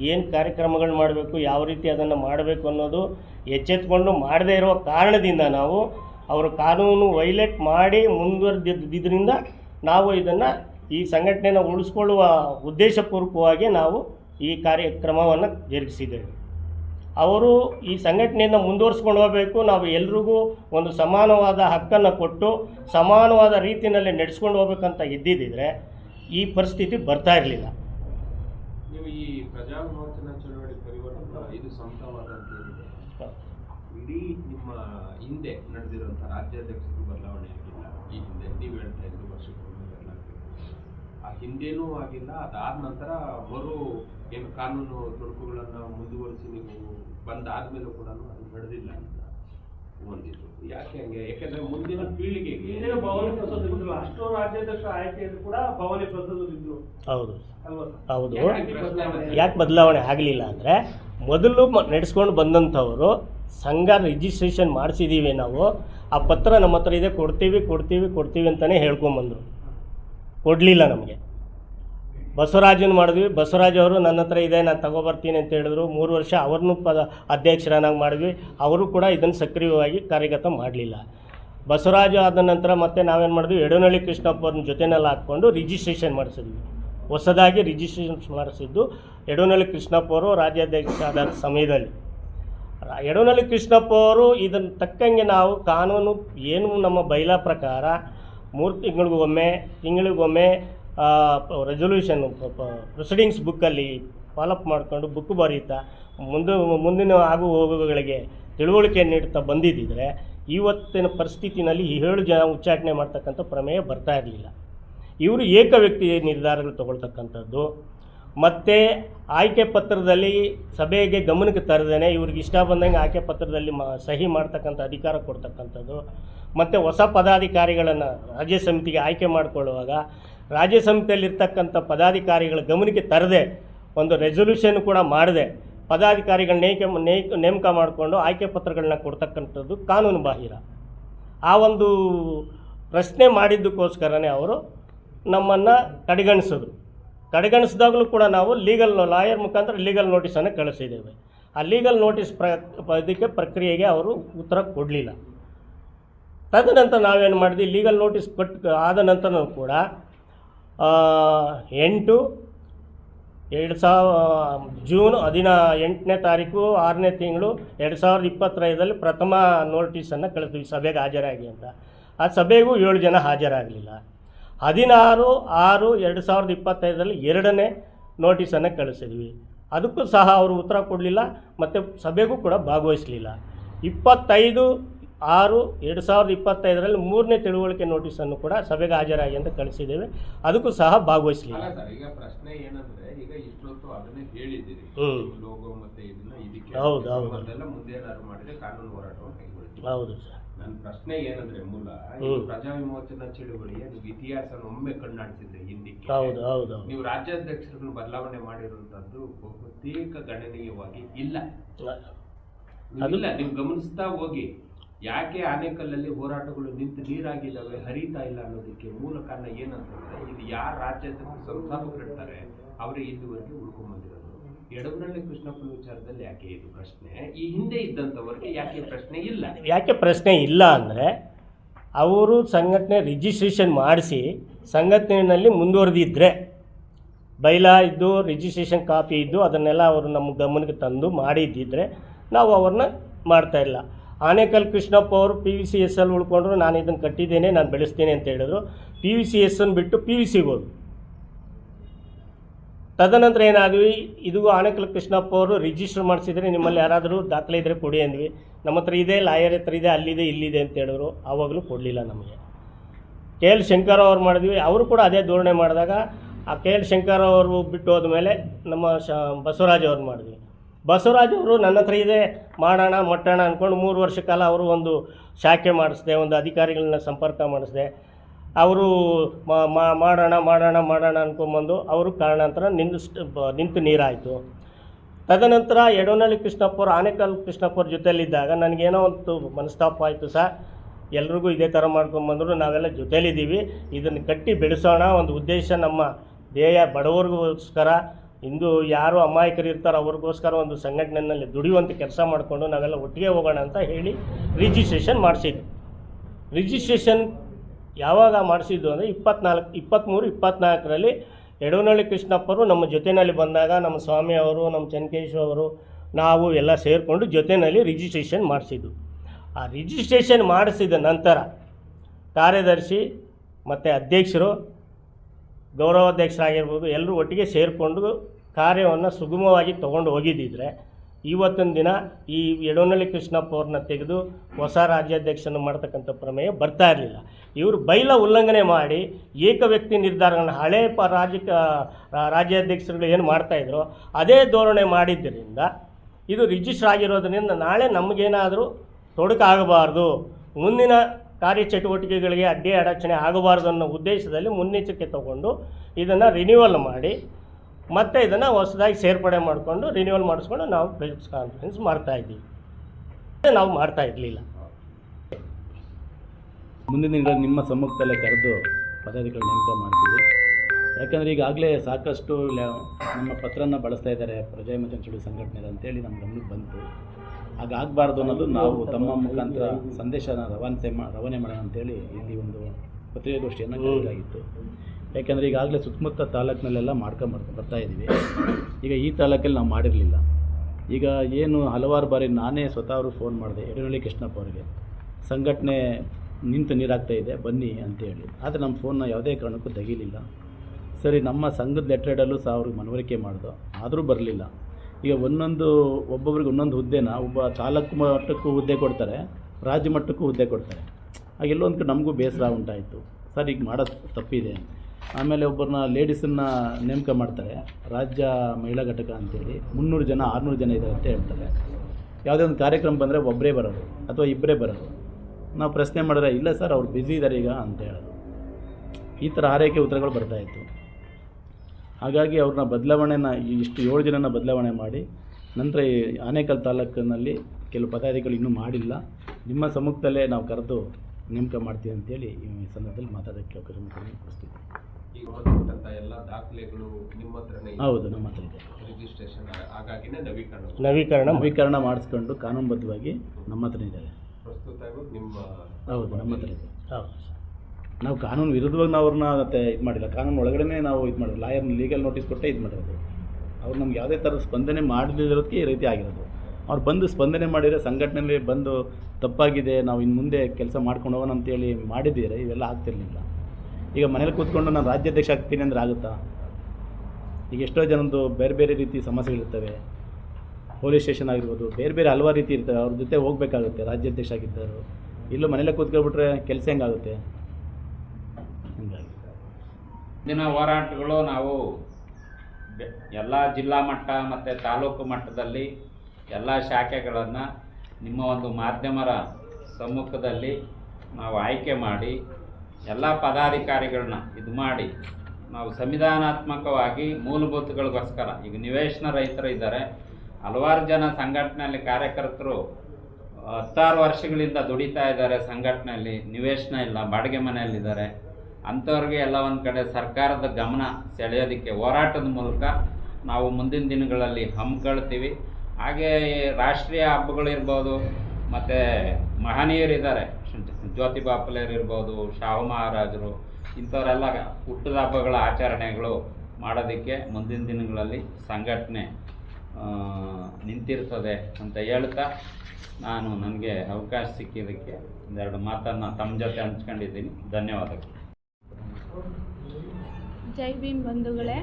ಏನು ಕಾರ್ಯಕ್ರಮಗಳು ಮಾಡಬೇಕು ಯಾವ ರೀತಿ ಅದನ್ನು ಮಾಡಬೇಕು ಅನ್ನೋದು ಎಚ್ಚೆತ್ಕೊಂಡು ಮಾಡದೇ ಇರುವ ಕಾರಣದಿಂದ ನಾವು ಅವರು ಕಾನೂನು ವೈಲೇಟ್ ಮಾಡಿ ಮುಂದುವರೆದಿದ್ದರಿಂದ ನಾವು ಇದನ್ನು ಈ ಸಂಘಟನೆಯನ್ನು ಉಳಿಸ್ಕೊಳ್ಳುವ ಉದ್ದೇಶಪೂರ್ವಕವಾಗಿ ನಾವು ಈ ಕಾರ್ಯಕ್ರಮವನ್ನು ಜರುಗಿಸಿದ್ದೇವೆ. ಅವರು ಈ ಸಂಘಟನೆಯನ್ನು ಮುಂದುವರಿಸ್ಕೊಂಡು ಹೋಗಬೇಕು ನಾವು ಎಲ್ರಿಗೂ ಒಂದು ಸಮಾನವಾದ ಹಕ್ಕನ್ನು ಕೊಟ್ಟು ಸಮಾನವಾದ ರೀತಿಯಲ್ಲಿ ನಡೆಸ್ಕೊಂಡು ಹೋಗ್ಬೇಕಂತ ಇದ್ದಿದ್ದರೆ ಈ ಪರಿಸ್ಥಿತಿ ಬರ್ತಾ ಇರಲಿಲ್ಲ. ನೀವು ಈ ಪ್ರಜಾ ವಿಮೋಚನಾ ಚಳವಳಿ ಇದು ಇಡೀ ನಿಮ್ಮ ಹಿಂದೆ ನಡೆದಿರುವಂಥ ರಾಜ್ಯಾಧ್ಯಕ್ಷರು ಬದಲಾವಣೆ ಆಗಿಲ್ಲ. ಈ ಹಿಂದೆ ನೀವು ಹೇಳ್ತಾ ಇದ್ರು ವರ್ಷಕ್ಕೊಮ್ಮೆ ಬದಲಾಗಬೇಕು ಆ ಹಿಂದೇನೂ ಆಗಿಲ್ಲ. ಅದಾದ ನಂತರ ಮರು ಏನು ಕಾನೂನು ತೊಡಕುಗಳನ್ನು ಮುಂದುವರಿಸಿ ನೀವು ಬಂದಾದ್ಮೇಲೂ ಕೂಡ ಅದು ನಡೆದಿಲ್ಲ ಅಂತ ಒಂದಿದ್ರು. ಯಾಕೆ ಹಂಗೆ? ಯಾಕಂದ್ರೆ ಮುಂದಿನ ಪೀಳಿಗೆಗೆ ಈಗೇನು ಭವನಿ ಪ್ರಸಾದ್ ಇದ್ರು ಅಷ್ಟು ರಾಜ್ಯಾಧ್ಯಕ್ಷ ಆಯ್ಕೆಯಲ್ಲಿ ಕೂಡ ಭವಾನಿ ಪ್ರಸಾದ್ ಇದ್ರು ಹೌದು? ಹೌದು. ಯಾಕೆ ಬದಲಾವಣೆ? ಯಾಕೆ ಬದಲಾವಣೆ ಆಗಲಿಲ್ಲ ಅಂದರೆ ಮೊದಲು ಮ ನಡೆಸ್ಕೊಂಡು ಬಂದಂಥವರು ಸಂಘ ರಿಜಿಸ್ಟ್ರೇಷನ್ ಮಾಡಿಸಿದ್ದೀವಿ ನಾವು. ಆ ಪತ್ರ ನಮ್ಮ ಹತ್ರ ಇದೆ ಕೊಡ್ತೀವಿ ಕೊಡ್ತೀವಿ ಕೊಡ್ತೀವಿ ಅಂತಲೇ ಹೇಳ್ಕೊಂಬಂದರು. ಕೊಡಲಿಲ್ಲ ನಮಗೆ. ಬಸವರಾಜನ್ ಮಾಡಿದ್ವಿ. ಬಸವರಾಜ್ ಅವರು ನನ್ನ ಹತ್ರ ಇದೆ, ನಾನು ತಗೊಬರ್ತೀನಿ ಅಂತ ಹೇಳಿದ್ರು. ಮೂರು ವರ್ಷ ಅವ್ರನ್ನೂ ಪದ ಅಧ್ಯಕ್ಷರನ್ನಾಗಿ ಮಾಡಿದ್ವಿ. ಅವರು ಕೂಡ ಇದನ್ನು ಸಕ್ರಿಯವಾಗಿ ಕಾರ್ಯಗತ ಮಾಡಲಿಲ್ಲ. ಬಸವರಾಜ್ ಆದ ನಂತರ ಮತ್ತೆ ನಾವೇನು ಮಾಡಿದ್ವಿ? ಎಡನಹಳ್ಳಿ ಕೃಷ್ಣಪ್ಪ ಅವ್ರನ್ನ ಜೊತೆನಲ್ಲಿ ಹಾಕ್ಕೊಂಡು ರಿಜಿಸ್ಟ್ರೇಷನ್ ಮಾಡಿಸಿದ್ವಿ. ಹೊಸದಾಗಿ ರಿಜಿಸ್ಟ್ರೇಷನ್ ಮಾಡಿಸಿದ್ದು ಎಡನಹಳ್ಳಿ ಕೃಷ್ಣಪ್ಪ ಅವರು ರಾಜ್ಯಾಧ್ಯಕ್ಷ ಆದ ಸಮಯದಲ್ಲಿ. ಎಡೋನಳ್ಳಿ ಕೃಷ್ಣಪ್ಪ ಅವರು ಇದನ್ನು ತಕ್ಕಂಗೆ ನಾವು ಕಾನೂನು ಏನು ನಮ್ಮ ಬೈಲಾ ಪ್ರಕಾರ ಮೂರು ತಿಂಗಳಿಗೊಮ್ಮೆ ತಿಂಗಳಿಗೊಮ್ಮೆ ರೆಸೊಲ್ಯೂಷನ್ ಪ್ರೊಸೀಡಿಂಗ್ಸ್ ಬುಕ್ಕಲ್ಲಿ ಫಾಲೋಅಪ್ ಮಾಡಿಕೊಂಡು ಬುಕ್ ಬರೀತಾ. ಮುಂದೆ, ಮುಂದಿನ ಆಗು ಹೋಗುಗಳಿಗೆ ತಿಳುವಳಿಕೆ ನೀಡುತ್ತಾ ಬಂದಿದ್ದಿದ್ರೆ ಇವತ್ತಿನ ಪರಿಸ್ಥಿತಿನಲ್ಲಿ ಈ ಏಳು ಜನ ಉಚ್ಚಾಟನೆ ಮಾಡ್ತಕ್ಕಂಥ ಪ್ರಮೇಯ ಬರ್ತಾ ಇರಲಿಲ್ಲ. ಇವರು ಏಕ ವ್ಯಕ್ತಿ ನಿರ್ಧಾರಗಳು ತಗೊಳ್ತಕ್ಕಂಥದ್ದು. ಮತ್ತು ಆಯ್ಕೆ ಪತ್ರದಲ್ಲಿ ಸಭೆಗೆ ಗಮನಕ್ಕೆ ತರದೇನೆ ಇವ್ರಿಗೆ ಇಷ್ಟ ಬಂದಂಗೆ ಆಯ್ಕೆ ಪತ್ರದಲ್ಲಿ ಮ, ಸಹಿ ಮಾಡ್ತಕ್ಕಂಥ ಅಧಿಕಾರ ಕೊಡ್ತಕ್ಕಂಥದ್ದು. ಮತ್ತು ಹೊಸ ಪದಾಧಿಕಾರಿಗಳನ್ನು ರಾಜ್ಯ ಸಮಿತಿಗೆ ಆಯ್ಕೆ ಮಾಡಿಕೊಳ್ಳುವಾಗ ರಾಜ್ಯ ಸಂಸ್ಥೆಯಲ್ಲಿರ್ತಕ್ಕಂಥ ಪದಾಧಿಕಾರಿಗಳ ಗಮನಕ್ಕೆ ತರದೆ ಒಂದು ರೆಸೊಲ್ಯೂಷನ್ ಕೂಡ ಮಾಡದೆ. ಪದಾಧಿಕಾರಿಗಳ ನೇಕ ನೇಕ ನೇಮಕ ಮಾಡಿಕೊಂಡು ಆಯ್ಕೆ ಪತ್ರಗಳನ್ನ ಕೊಡ್ತಕ್ಕಂಥದ್ದು ಕಾನೂನು ಬಾಹಿರ. ಆ ಒಂದು ಪ್ರಶ್ನೆ ಮಾಡಿದ್ದಕ್ಕೋಸ್ಕರನೇ ಅವರು ನಮ್ಮನ್ನು ಕಡೆಗಣಿಸಿದ್ರು ಕಡೆಗಣಿಸಿದಾಗಲೂ ಕೂಡ ನಾವು ಲೀಗಲ್ ಲಾಯರ್ ಮುಖಾಂತರ ಲೀಗಲ್ ನೋಟಿಸನ್ನು ಕಳಿಸಿದ್ದೇವೆ. ಆ ಲೀಗಲ್ ನೋಟಿಸ್ ಪ್ರ, ಇದಕ್ಕೆ ಪ್ರಕ್ರಿಯೆಗೆ ಅವರು ಉತ್ತರ ಕೊಡಲಿಲ್ಲ. ತದನಂತರ ನಾವೇನು ಮಾಡಿದ್ವಿ? ಲೀಗಲ್ ನೋಟಿಸ್ ಕೊಟ್ಟು, ಆದ ನಂತರನೂ ಕೂಡ ಎಂಟು, ಎರಡು ಸಾವಿರ, ಜೂನ್ ಹದಿನ ಎಂಟನೇ ತಾರೀಕು ಆರನೇ ತಿಂಗಳು ಎರಡು ಸಾವಿರದ ಇಪ್ಪತ್ತೈದರಲ್ಲಿ ಪ್ರಥಮ ನೋಟಿಸನ್ನು ಕಳಿಸ್ತೀವಿ ಸಭೆಗೆ ಹಾಜರಾಗಿ ಅಂತ. ಆ ಸಭೆಗೂ ಏಳು ಜನ ಹಾಜರಾಗಲಿಲ್ಲ. ಹದಿನಾರು, ಆರು, ಎರಡು ಸಾವಿರದ ಇಪ್ಪತ್ತೈದರಲ್ಲಿ ಎರಡನೇ ನೋಟಿಸನ್ನು ಕಳಿಸಿದ್ವಿ. ಅದಕ್ಕೂ ಸಹ ಅವರು ಉತ್ತರ ಕೊಡಲಿಲ್ಲ, ಮತ್ತು ಸಭೆಗೂ ಕೂಡ ಭಾಗವಹಿಸಲಿಲ್ಲ. ಇಪ್ಪತ್ತೈದು ಆರು ಎರಡು ಸಾವಿರದ ಇಪ್ಪತ್ತೈದರಲ್ಲಿ ಮೂರನೇ ತಿಳುವಳಿಕೆ ನೋಟಿಸನ್ನು ಕೂಡ ಸಭೆಗೆ ಹಾಜರಾಗಿ ಅಂತ ಕಳಿಸಿದ್ದೇವೆ. ಅದಕ್ಕೂ ಸಹ ಭಾಗವಹಿಸಲಿಲ್ಲ. ಸರ್ ಈಗ ಪ್ರಶ್ನೆ ಏನಂದ್ರೆ ಈಗ ಇಷ್ಟೊತ್ತು ಅದನ್ನೇ ಹೇಳಿದ್ದೀರಿ. ಹ್ಮ್. ಲೋಗೋ ಮತ್ತೆ ಇದನ್ನ ಇದಕ್ಕೆ ಹೌದು, ಹೌದು. ಹೌದು ಸರ್. ನನ್ನ ಪ್ರಶ್ನೆ ಏನಂದ್ರೆ ಮೂಲ. ಪ್ರಜಾ ವಿಮೋಚನಾ ಚಳುವಳಿಯ ನೀವು ಇತಿಹಾಸ ಒಮ್ಮೆ ಕಣ್ಣಾಡಿಸಿದ್ರೆ ಹಿಂದಕ್ಕೆ. ಹೌದು ಹೌದು ನೀವು ರಾಜ್ಯಾಧ್ಯಕ್ಷರನ್ನು ಬದಲಾವಣೆ ಮಾಡಿರುವಂತದ್ದು ಬಹುತೇಕ ಗಣನೀಯವಾಗಿ ಇಲ್ಲ. ಅದಿಲ್ಲ ನೀವು ಗಮನಿಸ್ತಾ ಹೋಗಿ. ಯಾಕೆ ಆನೆಕಲ್ಲಲ್ಲಿ ಹೋರಾಟಗಳು ನಿಂತು ನೀರಾಗಿದ್ದಾವೆ, ಹರಿತಾ ಇಲ್ಲ ಅನ್ನೋದಕ್ಕೆ ಮೂಲ ಕಾರಣ ಏನಂತಂದ್ರೆ ಇದು ಯಾರ ರಾಜ್ಯಾಧ್ಯಕ್ಷ ಸಂಸ್ಥಾಪಕರಿರ್ತಾರೆ ಅವರೇ ಇಲ್ಲಿವರೆಗೆ ಉಳ್ಕೊಂಡ್ಬಂದಿರೋದು ಬಂದಿರೋದು ಎಡಬನಹಳ್ಳಿ ಕೃಷ್ಣಪ್ಪನ ವಿಚಾರದಲ್ಲಿ ಯಾಕೆ ಇದು ಪ್ರಶ್ನೆ? ಈ ಹಿಂದೆ ಇದ್ದಂಥವರಿಗೆ ಯಾಕೆ ಪ್ರಶ್ನೆ ಇಲ್ಲ? ಯಾಕೆ ಪ್ರಶ್ನೆ ಇಲ್ಲ ಅಂದರೆ, ಅವರು ಸಂಘಟನೆ ರಿಜಿಸ್ಟ್ರೇಷನ್ ಮಾಡಿಸಿ, ಸಂಘಟನೆಯಲ್ಲಿ ಮುಂದುವರೆದಿದ್ದರೆ ಬೈಲಾ ಇದ್ದು ರಿಜಿಸ್ಟ್ರೇಷನ್ ಕಾಪಿ ಇದ್ದು, ಅದನ್ನೆಲ್ಲ ಅವರು ನಮ್ಮ ಗಮನಕ್ಕೆ ತಂದು ಮಾಡಿದ್ದಿದ್ದರೆ ನಾವು ಅವ್ರನ್ನ ಮಾಡ್ತಾಯಿಲ್ಲ ಆನೇಕಲ್ ಕೃಷ್ಣಪ್ಪ ಅವರು ಪಿ ವಿ ಸಿ ಎಸ್ ಅಲ್ಲಿ ಉಳ್ಕೊಂಡ್ರು, ನಾನು ಇದನ್ನು ಕಟ್ಟಿದ್ದೇನೆ, ನಾನು ಬೆಳೆಸ್ತೇನೆ ಅಂತ ಹೇಳಿದ್ರು. ಪಿ ವಿ ಸಿ ಎಸ್ ಅನ್ನು ಬಿಟ್ಟು ಪಿ ವಿ ಸಿಗೆ ತದನಂತರ ಏನಾದ್ವಿ, ಇದು ಆನೇಕಲ್ ಕೃಷ್ಣಪ್ಪ ಅವರು ರಿಜಿಸ್ಟರ್ ಮಾಡಿಸಿದರೆ ನಿಮ್ಮಲ್ಲಿ ಯಾರಾದರೂ ದಾಖಲೆ ಇದ್ದರೆ ಕೊಡಿ ಅಂದ್ವಿ. ನಮ್ಮ ಹತ್ರ ಇದೆ ಲಾಯರ್ ಹತ್ರ ಇದೆ, ಅಲ್ಲಿದೆ, ಇಲ್ಲಿದೆ ಅಂತ ಹೇಳಿದ್ರು. ಆವಾಗಲೂ ಕೊಡಲಿಲ್ಲ ನಮಗೆ. ಕೆ ಎಲ್ ಶಂಕರ್ ಅವ್ರು ಮಾಡಿದ್ವಿ. ಅವರು ಕೂಡ ಅದೇ ಧೋರಣೆ ಮಾಡಿದಾಗ ಆ ಕೆ ಎಲ್ ಶಂಕರ್ ಅವರು ಬಿಟ್ಟು ಹೋದ್ಮೇಲೆ ನಮ್ಮ ಶ ಬಸವರಾಜ್ ಅವ್ರು ಮಾಡಿದ್ವಿ. ಬಸವರಾಜ್ ಅವರು ನನ್ನ ಹತ್ರ ಇದೆ, ಮಾಡೋಣ, ಮೊಟ್ಟೋಣ ಅಂದ್ಕೊಂಡು ಮೂರು ವರ್ಷ ಕಾಲ ಅವರು ಒಂದು ಶಾಖೆ ಮಾಡಿಸಿದೆ, ಒಂದು ಅಧಿಕಾರಿಗಳನ್ನ ಸಂಪರ್ಕ ಮಾಡಿಸಿದೆ. ಅವರು ಮಾಡೋಣ ಮಾಡೋಣ ಮಾಡೋಣ ಅಂದ್ಕೊಂಬಂದು ಅವರು ಕಾರಣಾಂತರ ನಿಂದಿಸ್ ನಿಂತು ನೀರಾಯಿತು. ತದನಂತರ ಯಡೋನಹಳ್ಳಿ ಕೃಷ್ಣಪ್ಪರು ಆನೇಕಲ್ ಕೃಷ್ಣಪ್ಪರ ಜೊತೆಯಲ್ಲಿದ್ದಾಗ ನನಗೇನೋ ಒಂದು ಮನಸ್ತಾಪ ಆಯಿತು ಸರ್. ಎಲ್ರಿಗೂ ಇದೇ ಥರ ಮಾಡ್ಕೊಂಬಂದರು ನಾವೆಲ್ಲ ಜೊತೆಯಲ್ಲಿದ್ದೀವಿ. ಇದನ್ನು ಕಟ್ಟಿ ಬೆಳೆಸೋಣ, ಒಂದು ಉದ್ದೇಶ ನಮ್ಮ ಧ್ಯೇಯ ಬಡವರಿಗೋಸ್ಕರ ಇಂದು ಯಾರು ಅಮಾಯಕರು ಇರ್ತಾರೋ ಅವ್ರಿಗೋಸ್ಕರ ಒಂದು ಸಂಘಟನೆಯಲ್ಲಿ ದುಡಿಯುವಂಥ ಕೆಲಸ ಮಾಡಿಕೊಂಡು ನಾವೆಲ್ಲ ಒಟ್ಟಿಗೆ ಹೋಗೋಣ ಅಂತ ಹೇಳಿ ರಿಜಿಸ್ಟ್ರೇಷನ್ ಮಾಡಿಸಿದ್ದು ರಿಜಿಸ್ಟ್ರೇಷನ್ ಯಾವಾಗ ಮಾಡಿಸಿದ್ದು ಅಂದರೆ ಇಪ್ಪತ್ನಾಲ್ಕು ಇಪ್ಪತ್ತ್ಮೂರು ಇಪ್ಪತ್ನಾಲ್ಕರಲ್ಲಿ ಯಡವನಹಳ್ಳಿ ಕೃಷ್ಣಪ್ಪರು ನಮ್ಮ ಜೊತೆಯಲ್ಲಿ ಬಂದಾಗ ನಮ್ಮ ಸ್ವಾಮಿ ಅವರು, ನಮ್ಮ ಚೆನ್ನಕೇಶವ ಅವರು, ನಾವು ಎಲ್ಲ ಸೇರಿಕೊಂಡು ಜೊತೆಯಲ್ಲಿ ರಿಜಿಸ್ಟ್ರೇಷನ್ ಮಾಡಿಸಿದ್ದು. ಆ ರಿಜಿಸ್ಟ್ರೇಷನ್ ಮಾಡಿಸಿದ ನಂತರ ಕಾರ್ಯದರ್ಶಿ ಮತ್ತು ಅಧ್ಯಕ್ಷರು, ಗೌರವಾಧ್ಯಕ್ಷರಾಗಿರ್ಬೋದು, ಎಲ್ಲರೂ ಒಟ್ಟಿಗೆ ಸೇರಿಕೊಂಡು ಕಾರ್ಯವನ್ನು ಸುಗಮವಾಗಿ ತಗೊಂಡು ಹೋಗಿದ್ದಿದ್ರೆ, ಇವತ್ತಿನ ದಿನ ಈ ಯಡೋನಳ್ಳಿ ಕೃಷ್ಣಪ್ಪ ಅವ್ರನ್ನ ತೆಗೆದು ಹೊಸ ರಾಜ್ಯಾಧ್ಯಕ್ಷನ ಮಾಡ್ತಕ್ಕಂಥ ಪ್ರಮೇಯ ಬರ್ತಾ ಇರಲಿಲ್ಲ. ಇವರು ಬೈಲ ಉಲ್ಲಂಘನೆ ಮಾಡಿ ಏಕ ವ್ಯಕ್ತಿ ನಿರ್ಧಾರಗಳನ್ನ ಹಳೆ ಪ ರಾಜಕ ರಾಜ್ಯಾಧ್ಯಕ್ಷರುಗಳು ಏನು ಮಾಡ್ತಾಯಿದ್ರು ಅದೇ ಧೋರಣೆ ಮಾಡಿದ್ದರಿಂದ ಇದು ರಿಜಿಸ್ಟರ್ ಆಗಿರೋದರಿಂದ ನಾಳೆ ನಮಗೇನಾದರೂ ತೊಡಕಾಗಬಾರ್ದು ಮುಂದಿನ ಕಾರ್ಯಚಟುವಟಿಕೆಗಳಿಗೆ ಅಡ್ಡಿ ಅಡಚಣೆ ಆಗಬಾರ್ದು ಅನ್ನೋ ಉದ್ದೇಶದಲ್ಲಿ ಮುನ್ನೆಚ್ಚರಿಕೆ ತಗೊಂಡು ಇದನ್ನು ರಿನ್ಯೂವಲ್ ಮಾಡಿ ಮತ್ತೆ ಇದನ್ನು ಹೊಸದಾಗಿ ಸೇರ್ಪಡೆ ಮಾಡಿಕೊಂಡು ರಿನ್ಯೂವಲ್ ಮಾಡಿಸ್ಕೊಂಡು ನಾವು ಪ್ರೆಸ್ ಕಾನ್ಫರೆನ್ಸ್ ಮಾಡ್ತಾ ಇದ್ದೀವಿ. ನಾವು ಮಾಡ್ತಾ ಇರಲಿಲ್ಲ. ಮುಂದಿನ ದಿನಗಳಲ್ಲಿ ನಿಮ್ಮ ಸಮ್ಮುಖದಲ್ಲೇ ಕರೆದು ಪದಾಧಿಕಾರಿ ನೇಮಕ ಮಾಡ್ತೀವಿ. ಯಾಕಂದರೆ ಈಗಾಗಲೇ ಸಾಕಷ್ಟು ನಮ್ಮ ಪತ್ರನ ಬಳಸ್ತಾ ಇದ್ದಾರೆ ಪ್ರಜಾಮತ ಚಳುವಳಿ ಸಂಘಟನೆ ಅಂತೇಳಿ ನಮ್ಮ ಗಮನಕ್ಕೆ ಬಂತು. ಹಾಗಾಗಬಾರ್ದು ಅನ್ನೋದು ನಾವು ತಮ್ಮ ಮುಖಾಂತರ ಸಂದೇಶನ ರವಾನಿಸೆ ಮಾ ರವಾನೆ ಮಾಡೋಣ ಅಂತೇಳಿ ಇಲ್ಲಿ ಒಂದು ಪತ್ರಿಕಾಗೋಷ್ಠಿಯನ್ನು ಕರೆಯಲಾಗಿತ್ತು. ಯಾಕೆಂದರೆ ಈಗಾಗಲೇ ಸುತ್ತಮುತ್ತ ತಾಲೂಕಿನಲ್ಲೆಲ್ಲ ಮಾಡ್ಕೊಂಡು ಬರ್ತಾ ಇದ್ದೀವಿ. ಈಗ ಈ ತಾಲೂಕಲ್ಲಿ ನಾವು ಮಾಡಿರಲಿಲ್ಲ. ಈಗ ಏನು ಹಲವಾರು ಬಾರಿ ನಾನೇ ಸ್ವತಃ ಅವರು ಫೋನ್ ಮಾಡಿದೆ ಯಡನಹಳ್ಳಿ ಕೃಷ್ಣಪ್ಪ ಅವರಿಗೆ, ಸಂಘಟನೆ ನಿಂತು ನೀರಾಗ್ತಾ ಇದೆ, ಬನ್ನಿ ಅಂತೇಳಿ ಆದರೆ ನಮ್ಮ ಫೋನ್ನ ಯಾವುದೇ ಕಾರಣಕ್ಕೂ ತೆಗೀಲಿಲ್ಲ. ಸರಿ, ನಮ್ಮ ಸಂಘದ ಲೆಟ್ರೇಡಲ್ಲೂ ಸಹ ಅವ್ರಿಗೆ ಮನವರಿಕೆ ಮಾಡಿದ್ರು ಆದರೂ ಬರಲಿಲ್ಲ. ಈಗ ಒಂದೊಂದು, ಒಬ್ಬೊಬ್ರಿಗೆ ಒಂದೊಂದು ಹುದ್ದೆನ ಒಬ್ಬ ತಾಲೂಕು ಮಟ್ಟಕ್ಕೂ ಹುದ್ದೆ ಕೊಡ್ತಾರೆ, ರಾಜ್ಯ ಮಟ್ಟಕ್ಕೂ ಹುದ್ದೆ ಕೊಡ್ತಾರೆ. ಎಲ್ಲೋ ನಮಗೂ ಬೇಸರ ಉಂಟಾಯಿತು. ಸರ್, ಈಗ ಮಾಡೋದು ತಪ್ಪಿದೆ ಆಮೇಲೆ ಒಬ್ಬರನ್ನ ಲೇಡೀಸನ್ನ ನೇಮಕ ಮಾಡ್ತಾರೆ. ರಾಜ್ಯ ಮಹಿಳಾ ಘಟಕ ಅಂತೇಳಿ. ಮುನ್ನೂರು ಜನ, ಆರುನೂರು ಜನ ಇದ್ದಾರೆ ಅಂತ ಹೇಳ್ತಾರೆ. ಯಾವುದೇ ಒಂದು ಕಾರ್ಯಕ್ರಮ ಬಂದರೆ ಒಬ್ಬರೇ ಬರೋದು ಅಥವಾ ಇಬ್ಬರೇ ಬರೋದು. ನಾವು ಪ್ರಶ್ನೆ ಮಾಡಿದ್ರೆ, ಇಲ್ಲ ಸರ್, ಅವ್ರು ಬ್ಯುಸಿ ಇದ್ದಾರೆ ಈಗ ಅಂತ ಹೇಳೋದು. ಈ ಥರ ಆರೈಕೆ ಉತ್ತರಗಳು ಬರ್ತಾಯಿತ್ತು ಹಾಗಾಗಿ ಅವ್ರನ್ನ ಬದಲಾವಣೆನ ಇಷ್ಟು ಏಳು ಜನನ ಬದಲಾವಣೆ ಮಾಡಿ, ನಂತರ ಈ ಆನೇಕಲ್ ತಾಲೂಕಿನಲ್ಲಿ ಕೆಲವು ಪದಾಧಿಕಾರಿಗಳು ಇನ್ನೂ ಮಾಡಿಲ್ಲ. ನಿಮ್ಮ ಸಮ್ಮುಖದಲ್ಲೇ ನಾವು ಕರೆದು ನೇಮಕ ಮಾಡ್ತೀವಿ ಅಂತೇಳಿ ಈ ಸಂದರ್ಭದಲ್ಲಿ ಮಾತಾಡೋಕ್ಕೆ ಅವಕಾಶ ಕೊಡಿಸ್ತೀವಿ ಈಗ ಎಲ್ಲ ದಾಖಲೆಗಳು ನಿಮ್ಮ ಹತ್ರನೇ ಇದೆ. ಹೌದು ನಮ್ಮ ಹತ್ರ ಇದೆ. ರಿಜಿಸ್ಟ್ರೇಷನ್ ಹಾಗಾಗಿನೇ ನವೀಕರಣ ನವೀಕರಣ ಮಾಡಿ. ನವೀಕರಣ ಮಾಡಿಸ್ಕೊಂಡು ಕಾನೂನುಬದ್ಧವಾಗಿ ನಮ್ಮ ಹತ್ರ ಇದ್ದಾರೆ ಪ್ರಸ್ತುತ ನಿಮ್ಮ ಹೌದು ನಮ್ಮ ಹತ್ರ ಇದೆ. ಹೌದು ನಾವು ಕಾನೂನು ವಿರುದ್ಧವಾಗಿ ನಾವು ಅವ್ರನ್ನ ಮತ್ತೆ ಇದು ಮಾಡಿಲ್ಲ. ಕಾನೂನು ಒಳಗಡೆನೇ ನಾವು ಇದು ಮಾಡಿಲ್ಲ. ಲಾಯರ್ನ ಲೀಗಲ್ ನೋಟಿಸ್ ಕೊಟ್ಟೆ ಇದು ಮಾಡಿರೋದು. ಅವ್ರು ನಮ್ಗೆ ಯಾವುದೇ ಥರದ ಸ್ಪಂದನೆ ಮಾಡದಿರೋದಕ್ಕೆ ಈ ರೀತಿ ಆಗಿರೋದು. ಅವ್ರು ಬಂದು ಸ್ಪಂದನೆ ಮಾಡಿದರೆ ಸಂಘಟನೆಯಲ್ಲಿ ಬಂದು ತಪ್ಪಾಗಿದೆ, ನಾವು ಇನ್ನು ಮುಂದೆ ಕೆಲಸ ಮಾಡ್ಕೊಂಡು ಹೋಗೋಣ ಅಂತೇಳಿ ಮಾಡಿದ್ದೀರಿ? ಇವೆಲ್ಲ ಆಗ್ತಿರ್ಲಿಲ್ಲ. ಈಗ ಮನೇಲಿ ಕೂತ್ಕೊಂಡು ನಾನು ರಾಜ್ಯಾಧ್ಯಕ್ಷ ಆಗ್ತೀನಿ ಅಂದರೆ ಆಗುತ್ತಾ? ಈಗ ಎಷ್ಟೋ ಜನದ್ದು ಬೇರೆ ಬೇರೆ ರೀತಿ ಸಮಸ್ಯೆಗಳಿರ್ತವೆ. ಪೊಲೀಸ್ ಸ್ಟೇಷನ್ ಆಗಿರ್ಬೋದು, ಬೇರೆ ಬೇರೆ ಹಲವಾರು ರೀತಿ ಇರ್ತವೆ. ಅವ್ರ ಜೊತೆ ಹೋಗಬೇಕಾಗುತ್ತೆ, ರಾಜ್ಯಾಧ್ಯಕ್ಷ ಆಗಿದ್ದರು ಇಲ್ಲೂ ಮನೇಲೆ ಕೂತ್ಕೊಬಿಟ್ರೆ ಕೆಲಸ ಹೆಂಗಾಗುತ್ತೆ? ಹಂಗಾಗಿ ದಿನ ಹೋರಾಟಗಳು ನಾವು ಎಲ್ಲ ಜಿಲ್ಲಾ ಮಟ್ಟ ಮತ್ತು ತಾಲೂಕು ಮಟ್ಟದಲ್ಲಿ ಎಲ್ಲ ಶಾಖೆಗಳನ್ನು ನಿಮ್ಮ ಒಂದು ಮಾಧ್ಯಮರ ಸಮ್ಮುಖದಲ್ಲಿ ನಾವು ಆಯ್ಕೆ ಮಾಡಿ ಎಲ್ಲ ಪದಾಧಿಕಾರಿಗಳನ್ನ ಇದು ಮಾಡಿ ನಾವು ಸಂವಿಧಾನಾತ್ಮಕವಾಗಿ ಮೂಲಭೂತಗಳಿಗೋಸ್ಕರ, ಈಗ ನಿವೇಶನ ರೈತರು ಇದ್ದಾರೆ, ಹಲವಾರು ಜನ ಸಂಘಟನೆಯಲ್ಲಿ ಕಾರ್ಯಕರ್ತರು ಹತ್ತಾರು ವರ್ಷಗಳಿಂದ ದುಡಿತಾ ಇದ್ದಾರೆ ಸಂಘಟನೆಯಲ್ಲಿ, ನಿವೇಶನ ಇಲ್ಲ, ಬಾಡಿಗೆ ಮನೆಯಲ್ಲಿದ್ದಾರೆ. ಅಂಥವ್ರಿಗೆ ಎಲ್ಲ ಒಂದು ಕಡೆ ಸರ್ಕಾರದ ಗಮನ ಸೆಳೆಯೋದಕ್ಕೆ, ಹೋರಾಟದ ಮೂಲಕ ನಾವು ಮುಂದಿನ ದಿನಗಳಲ್ಲಿ ಹಮ್ಮಿಕೊಳ್ತೀವಿ. ಹಾಗೆ ರಾಷ್ಟ್ರೀಯ ಹಬ್ಬಗಳಿರ್ಬೋದು ಮತ್ತು ಮಹನೀಯರಿದ್ದಾರೆ ಜ್ಯೋತಿಬಾ ಫುಲೆಯರ್ ಇರ್ಬೋದು, ಶಾಹು ಮಹಾರಾಜರು, ಇಂಥವರೆಲ್ಲ ಹುಟ್ಟದ ಹಬ್ಬಗಳ ಆಚರಣೆಗಳು ಮಾಡೋದಕ್ಕೆ ಮುಂದಿನ ದಿನಗಳಲ್ಲಿ ಸಂಘಟನೆ ನಿಂತಿರ್ತದೆ ಅಂತ ಹೇಳ್ತಾ ನಾನು ನನಗೆ ಅವಕಾಶ ಸಿಕ್ಕಿದ್ದಕ್ಕೆ ಒಂದೆರಡು ಮಾತನ್ನು ತಮ್ಮ ಜೊತೆ ಹಂಚ್ಕೊಂಡಿದ್ದೀನಿ. ಧನ್ಯವಾದಗಳು. ಜೈ ಭೀಮ್ ಬಂಧುಗಳೇ,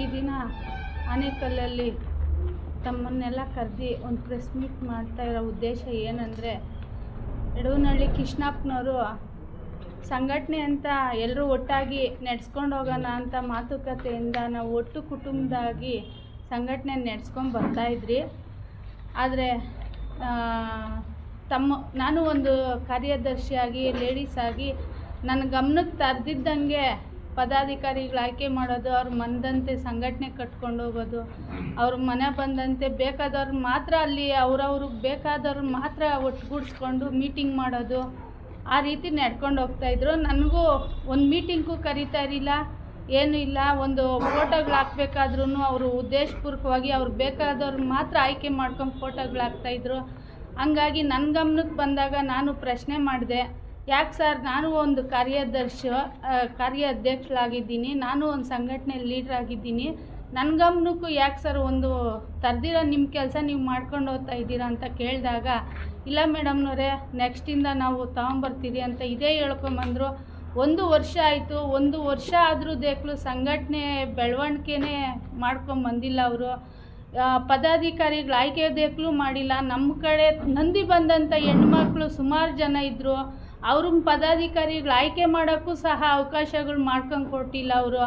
ಈ ದಿನ ಆನೇಕಲ್ಲಲ್ಲಿ ತಮ್ಮನ್ನೆಲ್ಲ ಕರೆದಿ ಒಂದು ಪ್ರೆಸ್ ಮೀಟ್ ಮಾಡ್ತಾ ಇರೋ ಉದ್ದೇಶ ಏನಂದರೆ ಯಡವನಹಳ್ಳಿ ಕೃಷ್ಣಪ್ಪನವರು ಸಂಘಟನೆ ಅಂತ ಎಲ್ಲರೂ ಒಟ್ಟಾಗಿ ನಡೆಸ್ಕೊಂಡು ಹೋಗೋಣ ಅಂತ ಮಾತುಕತೆಯಿಂದ ನಾವು ಒಟ್ಟು ಕುಟುಂಬದಾಗಿ ಸಂಘಟನೆ ನಡೆಸ್ಕೊಂಡು ಬರ್ತಾಯಿದ್ರಿ ಆದರೆ ತಮ್ಮ, ನಾನು ಒಂದು ಕಾರ್ಯದರ್ಶಿಯಾಗಿ ಲೇಡೀಸಾಗಿ ನನ್ನ ಗಮನಕ್ಕೆ ತರ್ದಿದ್ದಂಗೆ ಪದಾಧಿಕಾರಿಗಳು ಆಯ್ಕೆ ಮಾಡೋದು, ಅವ್ರ ಮನದಂತೆ ಸಂಘಟನೆ ಕಟ್ಕೊಂಡು ಹೋಗೋದು, ಅವ್ರ ಮನೆ ಬಂದಂತೆ ಬೇಕಾದವ್ರು ಮಾತ್ರ ಅಲ್ಲಿ ಅವ್ರವ್ರಿಗೆ ಬೇಕಾದವ್ರು ಮಾತ್ರ ಒಟ್ಟುಗೂಡಿಸ್ಕೊಂಡು ಮೀಟಿಂಗ್ ಮಾಡೋದು. ಆ ರೀತಿ ನಡ್ಕೊಂಡು ಹೋಗ್ತಾಯಿದ್ರು ನನಗೂ ಒಂದು ಮೀಟಿಂಗೂ ಕರೀತಾ ಇರಲಿಲ್ಲ, ಏನೂ ಇಲ್ಲ. ಒಂದು ಫೋಟೋಗಳು ಹಾಕ್ಬೇಕಾದ್ರೂ ಅವರು ಉದ್ದೇಶಪೂರ್ವಕವಾಗಿ ಅವ್ರು ಬೇಕಾದವ್ರು ಮಾತ್ರ ಆಯ್ಕೆ ಮಾಡ್ಕೊಂಡು ಫೋಟೋಗಳು ಹಾಕ್ತಾಯಿದ್ರು ಹಂಗಾಗಿ ನನ್ನ ಗಮನಕ್ಕೆ ಬಂದಾಗ ನಾನು ಪ್ರಶ್ನೆ ಮಾಡಿದೆ ಯಾಕೆ ಸರ್? ನಾನು ಒಂದು ಕಾರ್ಯದರ್ಶಿ ಕಾರ್ಯ ಕಾರ್ಯಾಧ್ಯಕ್ಷಳಾಗಿದ್ದೀನಿ. ನಾನು ಒಂದು ಸಂಘಟನೆ ಲೀಡ್ರ್ ಆಗಿದ್ದೀನಿ ನನ್ನ ಗಮನಕ್ಕೂ ಯಾಕೆ ಸರ್ ಒಂದು ತರ್ದಿರೋ ನಿಮ್ಮ ಕೆಲಸ ನೀವು ಮಾಡ್ಕೊಂಡು ಹೋಗ್ತಾ ಇದ್ದೀರಾ ಅಂತ ಕೇಳಿದಾಗ, ಇಲ್ಲ ಮೇಡಮ್ನವರೇ ನೆಕ್ಸ್ಟಿಂದ ನಾವು ತೊಗೊಂಬರ್ತೀರಿ ಅಂತ ಇದೇ ಹೇಳ್ಕೊಂಬಂದರು ಒಂದು ವರ್ಷ ಆಯಿತು. ಒಂದು ವರ್ಷ ಆದರೂ ದೇಕ್ಲು ಸಂಘಟನೆ ಬೆಳವಣಿಗೆನೇ ಮಾಡ್ಕೊಂಬಂದಿಲ್ಲ ಅವರು. ಪದಾಧಿಕಾರಿಗಳು ಆಯ್ಕೆ ದೇಕ್ಲು ಮಾಡಿಲ್ಲ. ನಮ್ಮ ಕಡೆ ನಂದಿ ಬಂದಂಥ ಹೆಣ್ಮಕ್ಳು ಸುಮಾರು ಜನ ಇದ್ದರು ಅವ್ರ ಪದಾಧಿಕಾರಿಗಳು ಆಯ್ಕೆ ಮಾಡೋಕ್ಕೂ ಸಹ ಅವಕಾಶಗಳು ಮಾಡ್ಕೊಂಡು ಕೊಟ್ಟಿಲ್ಲ ಅವರು.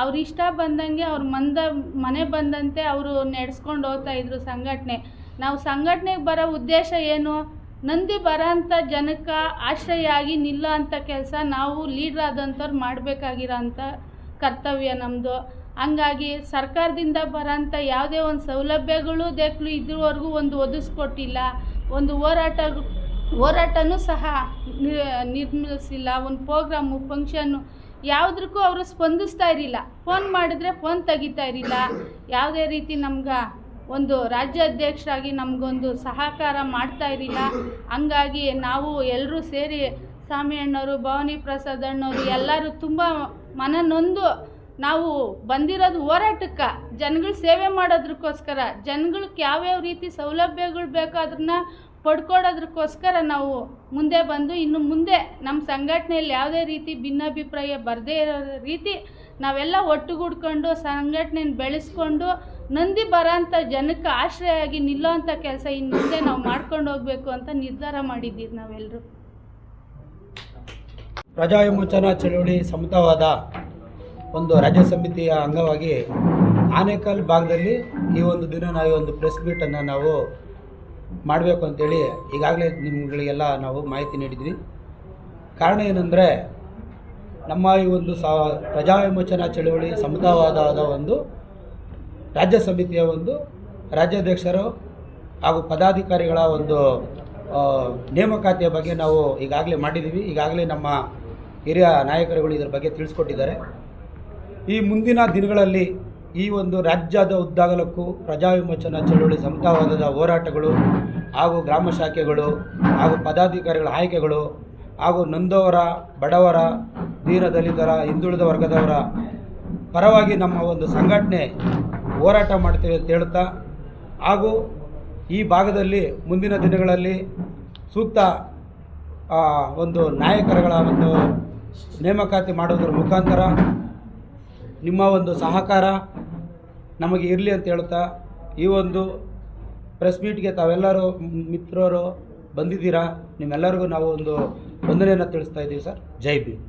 ಅವ್ರ ಇಷ್ಟ ಬಂದಂಗೆ ಅವ್ರ ಮಂದ, ಮನೆ ಬಂದಂತೆ ಅವರು ನಡೆಸ್ಕೊಂಡು ಹೋಗ್ತಾ ಇದ್ರು ಸಂಘಟನೆ. ನಾವು ಸಂಘಟನೆಗೆ ಬರೋ ಉದ್ದೇಶ ಏನು? ನಂದಿ ಬರೋಂಥ ಜನಕ್ಕೆ ಆಶ್ರಯ ಆಗಿ ನಿಲ್ಲೋ ಅಂಥ ಕೆಲಸ ನಾವು ಲೀಡ್ರ್ ಆದಂಥವ್ರು ಮಾಡಬೇಕಾಗಿರೋ ಅಂಥ ಕರ್ತವ್ಯ ನಮ್ಮದು ಹಂಗಾಗಿ ಸರ್ಕಾರದಿಂದ ಬರೋಂಥ ಯಾವುದೇ ಒಂದು ಸೌಲಭ್ಯಗಳು ದೇಕ್ಲು ಇದ್ರವರೆಗೂ ಒಂದು ಒದಗಿಸ್ಕೊಟ್ಟಿಲ್ಲ ಒಂದು ಹೋರಾಟ ಹೋರಾಟನೂ ಸಹ ನಿರ್ಮಿಸಿಲ್ಲ. ಒಂದು ಪ್ರೋಗ್ರಾಮು, ಫಂಕ್ಷನ್ನು ಯಾವುದಕ್ಕೂ ಅವರು ಸ್ಪಂದಿಸ್ತಾ ಇರಲಿಲ್ಲ. ಫೋನ್ ಮಾಡಿದ್ರೆ ಫೋನ್ ತೆಗಿತಾ ಇರಲಿಲ್ಲ. ಯಾವುದೇ ರೀತಿ ನಮ್ಗೆ ಒಂದು ರಾಜ್ಯಾಧ್ಯಕ್ಷರಾಗಿ ನಮಗೊಂದು ಸಹಕಾರ ಮಾಡ್ತಾ ಇರಲಿಲ್ಲ. ಹಂಗಾಗಿ ನಾವು ಎಲ್ಲರೂ ಸೇರಿ ಸ್ವಾಮಿ ಅಣ್ಣವರು, ಭವಾನಿ ಪ್ರಸಾದ್ ಅಣ್ಣವರು ಎಲ್ಲರೂ ತುಂಬ ಮನನೊಂದು ನಾವು ಬಂದಿರೋದು ಹೋರಾಟಕ್ಕೆ. ಜನಗಳ ಸೇವೆ ಮಾಡೋದಕ್ಕೋಸ್ಕರ ಜನಗಳಿಗೆ ಯಾವ್ಯಾವ ರೀತಿ ಸೌಲಭ್ಯಗಳು ಬೇಕೋ ಅದನ್ನ ಪಡ್ಕೊಡೋದಕ್ಕೋಸ್ಕರ ನಾವು ಮುಂದೆ ಬಂದು ಇನ್ನು ಮುಂದೆ ನಮ್ಮ ಸಂಘಟನೆಯಲ್ಲಿ ಯಾವುದೇ ರೀತಿ ಭಿನ್ನಾಭಿಪ್ರಾಯ ಬರದೇ ಇರೋ ರೀತಿ ನಾವೆಲ್ಲ ಒಟ್ಟುಗೂಡ್ಕೊಂಡು ಸಂಘಟನೆಯನ್ನು ಬೆಳೆಸ್ಕೊಂಡು ನಂದಿ ಬರೋಂಥ ಜನಕ್ಕೆ ಆಶ್ರಯ ಆಗಿ ನಿಲ್ಲೋಂಥ ಕೆಲಸ ಇನ್ನು ಮುಂದೆ ನಾವು ಮಾಡ್ಕೊಂಡು ಹೋಗಬೇಕು ಅಂತ ನಿರ್ಧಾರ ಮಾಡಿದ್ದೀವಿ ನಾವೆಲ್ಲರೂ. ಪ್ರಜಾ ವಿಮೋಚನಾ ಚಳುವಳಿ ಸಮತವಾದ ಒಂದು ರಾಜ್ಯ ಸಮಿತಿಯ ಅಂಗವಾಗಿ ಆನೇಕಲ್ ಭಾಗದಲ್ಲಿ ಈ ಒಂದು ದಿನ ನಾವು ಒಂದು ಪ್ರೆಸ್ ಮೀಟನ್ನು ನಾವು ಮಾಡಬೇಕು ಅಂತೇಳಿ ಈಗಾಗಲೇ ನಿಮ್ಗಳಿಗೆಲ್ಲ ನಾವು ಮಾಹಿತಿ ನೀಡಿದ್ವಿ. ಕಾರಣ ಏನಂದರೆ ನಮ್ಮ ಈ ಒಂದು ಸ ಪ್ರಜಾ ವಿಮೋಚನಾ ಚಳವಳಿ ಸಮತವಾದ ಒಂದು ರಾಜ್ಯ ಸಮಿತಿಯ ಒಂದು ರಾಜ್ಯಾಧ್ಯಕ್ಷರು ಹಾಗೂ ಪದಾಧಿಕಾರಿಗಳ ಒಂದು ನೇಮಕಾತಿಯ ಬಗ್ಗೆ ನಾವು ಈಗಾಗಲೇ ಮಾಡಿದ್ದೀವಿ. ಈಗಾಗಲೇ ನಮ್ಮ ಹಿರಿಯ ನಾಯಕರುಗಳು ಇದರ ಬಗ್ಗೆ ತಿಳಿಸ್ಕೊಟ್ಟಿದ್ದಾರೆ. ಈ ಮುಂದಿನ ದಿನಗಳಲ್ಲಿ ಈ ಒಂದು ರಾಜ್ಯದ ಉದ್ದಾಗಲಕ್ಕೂ ಪ್ರಜಾ ವಿಮೋಚನಾ ಚಳುವಳಿ ಸಮತಾವಾದದ ಹೋರಾಟಗಳು ಹಾಗೂ ಗ್ರಾಮ ಶಾಖೆಗಳು ಹಾಗೂ ಪದಾಧಿಕಾರಿಗಳ ಆಯ್ಕೆಗಳು ಹಾಗೂ ನೊಂದವರ, ಬಡವರ ದೀನ ದಲಿತರ ಹಿಂದುಳಿದ ವರ್ಗದವರ ಪರವಾಗಿ ನಮ್ಮ ಒಂದು ಸಂಘಟನೆ ಹೋರಾಟ ಮಾಡ್ತೇವೆ ಅಂತ ಹೇಳ್ತಾ ಹಾಗೂ ಈ ಭಾಗದಲ್ಲಿ ಮುಂದಿನ ದಿನಗಳಲ್ಲಿ ಸೂಕ್ತ ಒಂದು ನಾಯಕರುಗಳ ಒಂದು ನೇಮಕಾತಿ ಮಾಡೋದ್ರ ಮುಖಾಂತರ ನಿಮ್ಮ ಒಂದು ಸಹಕಾರ ನಮಗೆ ಇರಲಿ ಅಂತ ಹೇಳ್ತಾ ಈ ಒಂದು ಪ್ರೆಸ್ ಮೀಟ್ಗೆ ತಾವೆಲ್ಲರೂ ಮಿತ್ರರು ಬಂದಿದ್ದೀರಾ? ನಿಮ್ಮೆಲ್ಲರಿಗೂ ನಾವು ಒಂದು ವಂದನೆಯನ್ನು ತಿಳಿಸ್ತಾ ಇದ್ದೀವಿ ಸರ್. ಜೈ ಭೀಮ್.